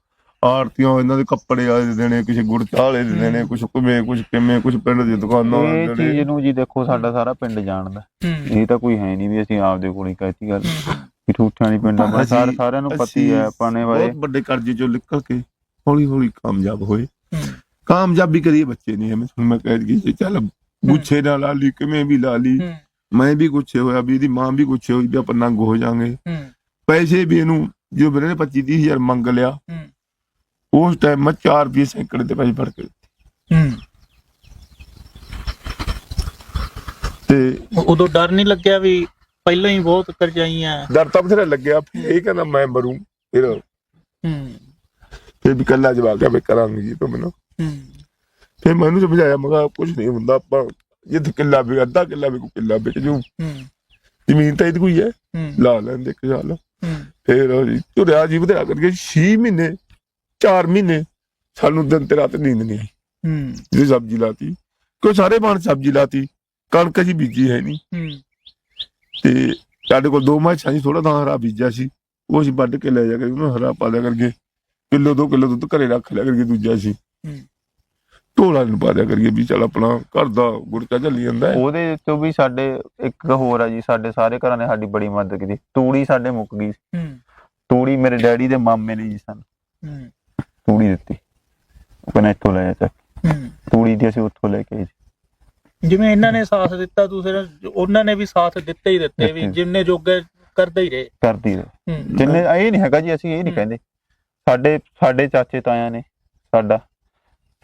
ਆਰਤੀਆਂ ਇਹਨਾਂ ਦੇ ਕੱਪੜੇ ਦੇ ਦੇਣੇ ਕੁਝ ਗੁੜ ਚਾਹ ਵਾਲੇ ਦੇ ਦੇਣੇ ਕੁਝ ਕਿਵੇਂ ਕੁਝ ਕਿਵੇਂ ਕੁਝ ਪਿੰਡ ਦੀ ਦੁਕਾਨਾਂ ਇਹ ਚੀਜ਼ ਨੂੰ ਜੀ ਦੇਖੋ ਸਾਡਾ ਸਾਰਾ ਪਿੰਡ ਜਾਣਦਾ। ਇਹ ਤਾਂ ਕੋਈ ਹੈ ਨਹੀਂ ਵੀ ਅਸੀਂ ਆਪਦੇ ਕੋਲ ਹੀ ਕਹਿਤੀ ਗੱਲ। ਵੀ ਠੂਠਿਆਂ ਦੀ ਪਿੰਡ ਆਪਣਾ ਸਾਰੇ ਸਾਰਿਆਂ ਨੂੰ ਪਤੀ ਹੈ ਆਪਾਂ ਨੇ ਬਾਰੇ। ਬਹੁਤ ਵੱਡੇ ਕਰਜ਼ੇ ਚੋਂ ਨਿਕਲ ਕੇ ਹੌਲੀ ਹੌਲੀ ਕਾਮਯਾਬ ਹੋਏ। ਕਾਮਯਾਬੀ ਕਰੀਏ ਬੱਚੇ ਨਹੀਂ ਐਵੇਂ ਤੁਹਾਨੂੰ ਮੈਂ ਕਹਿ ਦਈ ਚੱਲ ਗੁੱਛੇ ਨਾਲ ਲਾ ਲਈ ਕਿਵੇਂ ਵੀ ਲਾ ਲਈ। ਮੈਂ ਵੀ ਗੁੱਛੇ ਹੋਇਆ ਵੀ ਇਹਦੀ ਮਾਂ ਵੀ ਗੁੱਛੇ ਹੋਈ ਵੀ ਆਪਾਂ ਨੰਗ ਹੋ ਜਾਾਂਗੇ। ਪੈਸੇ ਵੀ ਇਹਨੂੰ ਜੋ ਮੇਰੇ ਨੇ 25 30 ਹਜ਼ਾਰ ਮੰਗ ਲਿਆ। ਉਸ ਟਾਈਮ ਮੈਂ 4 ਰੁਪਏ ਸੈਂਕੜੇ ਤੇ ਪੈਸੇ ਫੜ ਕੇ ਦਿੱਤੇ। ਤੇ ਉਦੋਂ ਡਰ ਨਹੀਂ ਲੱਗਿਆ ਵੀ ਪਹਿਲਾਂ ਹੀ ਬਹੁਤ ਕਰਜ਼ਾਈਆਂ? ਡਰ ਤਾਂ ਬਥੇਰਾ ਲੱਗਿਆ ਫਿਰ ਇਹ ਕਹਿੰਦਾ ਮੈਂ ਮਰੂੰ ਫਿਰ ਹੂੰ। ਫਿਰ ਵੀ ਕੱਲਾ ਜਵਾਬ ਗਿਆ ਮੈਂ ਕਰਾਂਗੀ ਜੀ ਤੋਂ ਮੈਨੂੰ। ਹੂੰ। ਫਿਰ ਮੈਨੂੰ ਸਮਝਾਇਆ ਮੈਂ ਕਿਹਾ ਕੁਝ ਨਹੀਂ ਹੁੰਦਾ ਆਪਾਂ ਜਿੱਥੇ ਕਿੱਲਾ ਵੀ ਅੱਧਾ ਕਿੱਲਾ ਵੀ ਕਿੱਲਾ ਵਿਕ ਜੂ। ਜ਼ਮੀਨ ਤਾਂ ਇਹਦੀ ਕੋਈ ਹੈ। ਲਾ ਲੈਂਦੇ ਇੱਕ ਸਾਲ। ਹੂੰ। ਫਿਰ ਤੁਰਿਆ ਜੀ ਵਧਿਆ ਕਰਕੇ 6 ਮਹੀਨੇ 4 ਮਹੀਨੇ ਸਾਨੂੰ ਦਿਨ ਤੇ ਰਾਤ ਨੀਂਦ ਨਹੀਂ ਆਈ। ਹੂੰ। ਜਿਹੜੀ ਸਬਜ਼ੀ ਲਾਤੀ। ਕੋਈ ਸਾਰੇ ਬਾਣ ਸਬਜ਼ੀ ਲਾਤੀ ਕਣਕ ਜੀ ਬੀਜੀ ਹੈ ਨਹੀਂ। ਹੂੰ। ਤੇ ਸਾਡੇ ਕੋਲ ਦੋ ਮਾਛਾਂ ਸੀ ਥੋੜਾ ਤਾਂ ਹਰਾ ਬੀਜਿਆ ਸੀ। ਉਹ ਅਸੀਂ ਵੱਢ ਕੇ ਲੈ ਜਾ ਕੇ ਉਹਨੂੰ ਹਰਾ ਪਾ ਦਿਆ ਕਰਕੇ ਕਿਲੋ ਦੋ ਕਿਲੋ ਦੁੱਧ ਘਰੇ ਰੱਖ ਲਿਆ ਕਰਕੇ ਦੂਜਾ ਸੀ। ਹੂੰ। ਢੋਲਾ ਨੂੰ ਪਾ ਦਿਆ ਕਰਕੇ ਵੀ ਚੱਲ ਆਪਣਾ ਘਰ ਦਾ ਗੁੜਕਾ ਚੱਲੀ ਜਾਂਦਾ ਹੈ। ਉਹਦੇ ਤੋਂ ਵੀ ਸਾਡੇ ਇੱਕ ਹੋਰ ਆ ਜੀ ਸਾਡੇ ਸਾਰੇ ਘਰਾਂ ਨੇ ਸਾਡੀ ਬੜੀ ਮਦਦ ਕੀਤੀ। ਤੂੜੀ ਸਾਡੇ ਮੁੱਕ ਗਈ ਸੀ। ਹੂੰ। ਤੂੜੀ ਮੇਰੇ ਡੈਡੀ ਦੇ ਮਾਮੇ ਨੇ ਜੀ ਸਾਨੂੰ। ਹੂੰ। ਤੂੜੀ ਦਿੱਤੀ। ਉਹ ਕਹਿੰਦਾ ਇੱਥੋਂ ਲੈ ਜਾ ਹੂੰ। ਤੂੜੀ ਦੀ ਅਸੀਂ ਉੱਥੋਂ ਲੈ ਕੇ। ਜਿਵੇਂ ਇਹਨਾਂ ਨੇ ਸਾਥ ਦਿੱਤਾ ਦੂਸਰੇ ਉਹਨਾਂ ਨੇ ਵੀ ਸਾਥ ਦਿੱਤੇ ਹੀ ਦਿੱਤੇ ਵੀ। ਜਿੰਨੇ ਜੋਗੇ ਕਰਦੇ ਹੀ ਰਹੇ। ਕਰਦੀ ਰਹੇ। ਹੂੰ। ਜਿੰਨੇ ਇਹ ਨਹੀਂ ਹੈਗਾ ਜੀ ਅਸੀਂ ਇਹ ਨਹੀਂ। ਕਹਿੰਦੇ। ਸਾਡੇ ਸਾਡੇ ਚਾਚੇ ਤਾਇਆਂ ਨੇ ਸਾਡਾ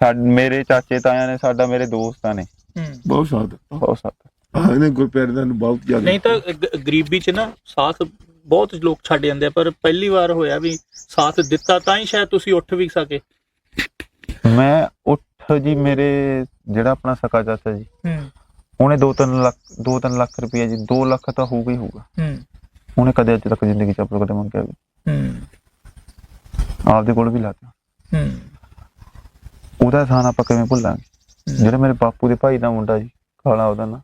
ਸਾਡ ਮੇਰੇ ਚਾਚੇ ਤਾਇਆਂ ਨੇ ਸਾਡਾ ਮੇਰੇ ਦੋਸਤਾਂ ਨੇ। ਹੂੰ। ਬਹੁਤ ਸਾਥ ਬਹੁਤ ਸਾਥ ਹਾਂ ਇਹਨੇ ਗੁਰਪਿਆਰੇ ਦਾ ਨੂੰ ਬਹੁਤ ਜ਼ਿਆਦਾ ਨਹੀਂ ਤਾਂ ਗ- ਗਰੀਬੀ ਚ ਨਾ ਸਾਥ ਬਹੁਤ ਲੋਕ ਛੱਡ ਜਾਂਦੇ ਆ ਪਰ ਪਹਿਲੀ ਵਾਰ ਹੋਇਆ ਵੀ ਸਾਥ ਦਿੱਤਾ ਤਾਂ ਹੀ ਸ਼ਾਇਦ ਤੁਸੀਂ ਉੱਠ ਵੀ ਸਕੇ। ਮੈਂ ਉੱਠ ਜੀ ਮੇਰੇ ਜਿਹੜਾ ਆਪਣਾ ਸਕਾ ਚਾਚਾ ਜੀ। ਹੂੰ। ਉਹਨੇ 2-3 ਲੱਖ 2-3 ਲੱਖ ਰੁਪਏ ਜੀ 2 ਲੱਖ ਤਾਂ ਹੋਊਗਾ ਹੀ ਹੋਊਗਾ। ਹੂੰ। ਉਹਨੇ ਕਦੇ ਅੱਜ ਤੱਕ ਜ਼ਿੰਦਗੀ ਚ ਆਪਣੇ ਕਦੇ ਮੰਗਿਆ ਵੀ। ਹੂੰ। ਆਪਦੇ ਕੋਲ ਵੀ ਲਾਤਾ। ਹੂੰ। ਉਹਦਾ ਇਹਸਾਨ ਆਪਾਂ ਕਿਵੇਂ ਭੁੱਲਾਂਗੇ? ਜਿਹੜਾ ਮੇਰੇ ਬਾਪੂ ਦੇ ਭਾਈ ਦਾ ਮੁੰਡਾ ਜੀ ਕਾਲਾ ਉਹਦਾ ਨਾਂ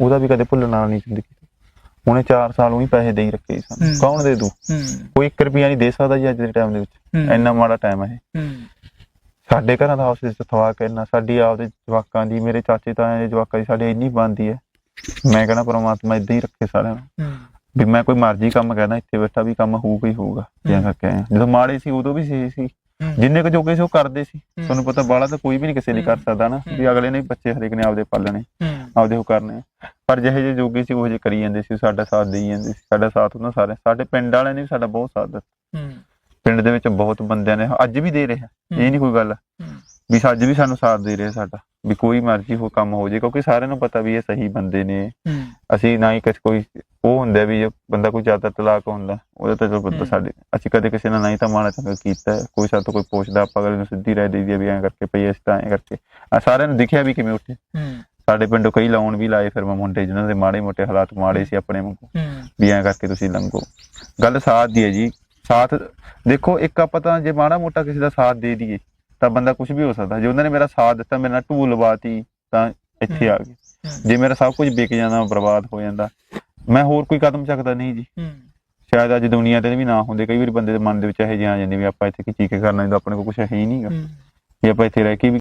ਉਹਦਾ ਵੀ ਕਦੇ ਭੁੱਲਣ ਵਾਲਾ ਨਹੀਂ ਜ਼ਿੰਦਗੀ। ਉਹਨੇ 4 ਸਾਲ ਉਹੀ ਪੈਸੇ ਦੇ ਹੀ ਰੱਖੇ ਸੀ ਸਾਨੂੰ। ਕੌਣ ਦੇ ਦੂ? ਕੋਈ 1 ਰੁਪਿਆ ਨਹੀਂ ਦੇ ਸਕਦਾ ਜੀ ਅੱਜ ਦੇ ਟਾਈਮ ਦੇ ਵਿੱਚ। ਇੰਨਾ ਮਾੜਾ ਟਾਈਮ ਹੈ ਇਹ। ਸਾਡੇ ਘਰਾਂ ਦਾ ਆਪਸ ਵਿੱਚ ਤਵਾਕ ਇੰਨਾ। ਸਾਡੀ ਆਪਦੇ ਜਵਾਕਾਂ ਦੀ ਮੇਰੇ ਚਾਚੇ ਤਾਇਆਂ ਦੇ ਜਵਾਕਾਂ ਦੀ ਸਾਡੇ ਇੰਨੀ ਬਣਦੀ ਹੈ। ਮੈਂ ਕਹਿੰਦਾ ਪ੍ਰਮਾਤਮਾ ਇਦਾਂ ਹੀ ਰੱਖੇ ਸਾਰਿਆਂ ਨੂੰ। ਵੀ ਮੈਂ ਕੋਈ ਮਰਜ਼ੀ ਕੰਮ ਕਰਨਾ ਇੱਥੇ ਬੈਠਾ ਵੀ ਕੰਮ ਹੋਊਗਾ ਹੀ ਹੋਊਗਾ। ਜਿਵੇਂ ਕਰਕੇ ਆਏ ਹਾਂ। ਜਦੋਂ ਮਾੜੇ ਸੀ ਉਦੋਂ ਵੀ ਸੀ ਹੂੰ। ਜਿੰਨੇ ਕੁ ਜੋਗੇ ਸੀ ਉਹ ਕਰਦੇ ਸੀ। ਤੁਹਾਨੂੰ ਪਤਾ ਬਾਲਾ ਤਾਂ ਕੋਈ ਵੀ ਨਹੀਂ ਕਿਸੇ ਲਈ ਕਰ ਸਕਦਾ ਨਾ ਵੀ ਅਗਲੇ ਨੇ ਬੱਚੇ ਹਰੇਕ ਨੇ ਆਪਦੇ ਪਾਲਣੇ ਆਪਦੇ ਉਹ ਕਰਨੇ। ਪਰ ਜਿਹੇ ਜਿਹੇ ਜੋਗੇ ਸੀ ਉਹ ਜਿਹੇ ਕਰੀ ਜਾਂਦੇ ਸੀ ਸਾਡਾ ਸਾਥ ਦੇਈ ਜਾਂਦੇ ਸੀ ਸਾਡਾ ਸਾਥ ਉਹਨਾਂ ਸਾਰੇ ਸਾਡੇ ਪਿੰਡ ਵਾਲਿਆਂ ਨੇ ਵੀ ਸਾਡਾ ਬਹੁਤ ਸਾਥ ਦਿੱਤਾ। ਪਿੰਡ ਦੇ ਵਿੱਚ ਬਹੁਤ ਬੰਦਿਆਂ ਨੇ ਅੱਜ ਵੀ ਦੇ ਰਿਹਾ ਇਹ ਨਹੀਂ ਕੋਈ ਗੱਲ। ਵੀ ਅੱਜ ਵੀ ਸਾਨੂੰ ਸਾਥ ਦੇ ਰਿਹਾ ਸਾਡਾ ਵੀ ਕੋਈ ਮਰਜ਼ੀ ਹੋ ਕੰਮ ਹੋ ਜੇ ਕਿਉਂਕਿ ਸਾਰਿਆਂ ਨੂੰ ਪਤਾ ਵੀ ਇਹ ਸਹੀ ਬੰਦੇ ਨੇ। ਅਸੀਂ ਨਾ ਹੀ ਕਿਸੇ ਕੋਈ ਉਹ ਹੁੰਦਾ ਵੀ ਜੇ ਬੰਦਾ ਕੋਈ ਜ਼ਿਆਦਾ ਤਲਾਕ ਹੁੰਦਾ ਉਹਦਾ ਤਾਂ ਚਲੋ ਬੰਦਾ ਹੂੰ। ਸਾਡੇ ਅਸੀਂ ਕਦੇ ਕਿਸੇ ਨਾਲ ਨਹੀਂ ਤਾਂ ਮਾੜਾ ਚੰਗਾ ਕੀਤਾ। ਕੋਈ ਤੋਂ ਕੋਈ ਪੁੱਛਦਾ ਆਪਾਂ ਅਗਲੇ ਨੂੰ ਸਿੱਧੀ ਰਹਿ ਦੇਈਦੀ ਆ ਵੀ ਐਂ ਕਰਕੇ ਪਈ ਇਸ ਤਾਂ ਐਂ ਕਰਕੇ। ਆ ਸਾਰਿਆਂ ਨੂੰ ਦਿਖਿਆ ਵੀ ਕਿਵੇਂ ਉੱਠੇ। ਸਾਡੇ ਪਿੰਡੋਂ ਕਈ ਲਾਉਣ ਵੀ ਲਾਏ ਫਿਰ ਮੈਂ ਮੁੰਡੇ ਜਿਨ੍ਹਾਂ ਦੇ ਮਾੜੇ ਮੋਟੇ ਹਾਲਾਤ ਮਾੜੇ ਸੀ ਆਪਣੇ ਵਾਂਗੂ। ਵੀ ਐਂ ਕਰਕੇ ਤੁਸੀਂ ਲੰਘੋ। ਗੱਲ ਸਾਥ ਦੀ ਹੈ ਜੀ। ਸਾਥ ਦੇਖੋ ਇੱਕ ਆਪਾਂ ਤਾਂ ਜੇ ਮਾੜਾ ਮੋਟਾ ਕਿਸੇ ਦਾ ਸਾਥ ਦੇ ਦਈਏ ਤਾਂ ਬੰਦਾ ਕੁਝ ਵੀ ਹੋ ਸਕਦਾ। ਜੇ ਉਹਨਾਂ ਨੇ ਮੇਰਾ ਸਾਥ ਦਿੱਤਾ ਮੇਰੇ ਨਾਲ ਢੂਲ ਲਵਾਤੀ ਤਾਂ ਇੱਥੇ ਆ ਗਏ। ਜੇ ਮੇਰਾ ਸਭ ਕੁਝ ਵਿਕ ਜਾਂਦਾ ਬਰਬਾਦ ਹੋ ਜਾਂਦਾ। ਮੈਂ ਹੋਰ ਕੋਈ ਕਦਮ ਚੱਕਦਾ ਨਹੀਂ ਜੀ। ਸ਼ਾਇਦ ਅੱਜ ਦੁਨੀਆ ਤੇ ਵੀ ਨਾ ਹੁੰਦੇ। ਕਈ ਵਾਰੀ ਬੰਦੇ ਦੇ ਮਨ ਦੇ ਵਿੱਚ ਇਹੋ ਜਿਹੇ ਆ ਜਾਂਦੇ ਵੀ ਆਪਾਂ ਇੱਥੇ ਕੀ ਚੀਕੇ ਕਰਨਾ ਜਦੋਂ ਆਪਣੇ ਕੋਲ ਕੁਝ ਹੈ ਹੀ ਨਹੀਂਗਾ ਵੀ ਆਪਾਂ ਇੱਥੇ ਰਹਿ ਕੇ ਵੀ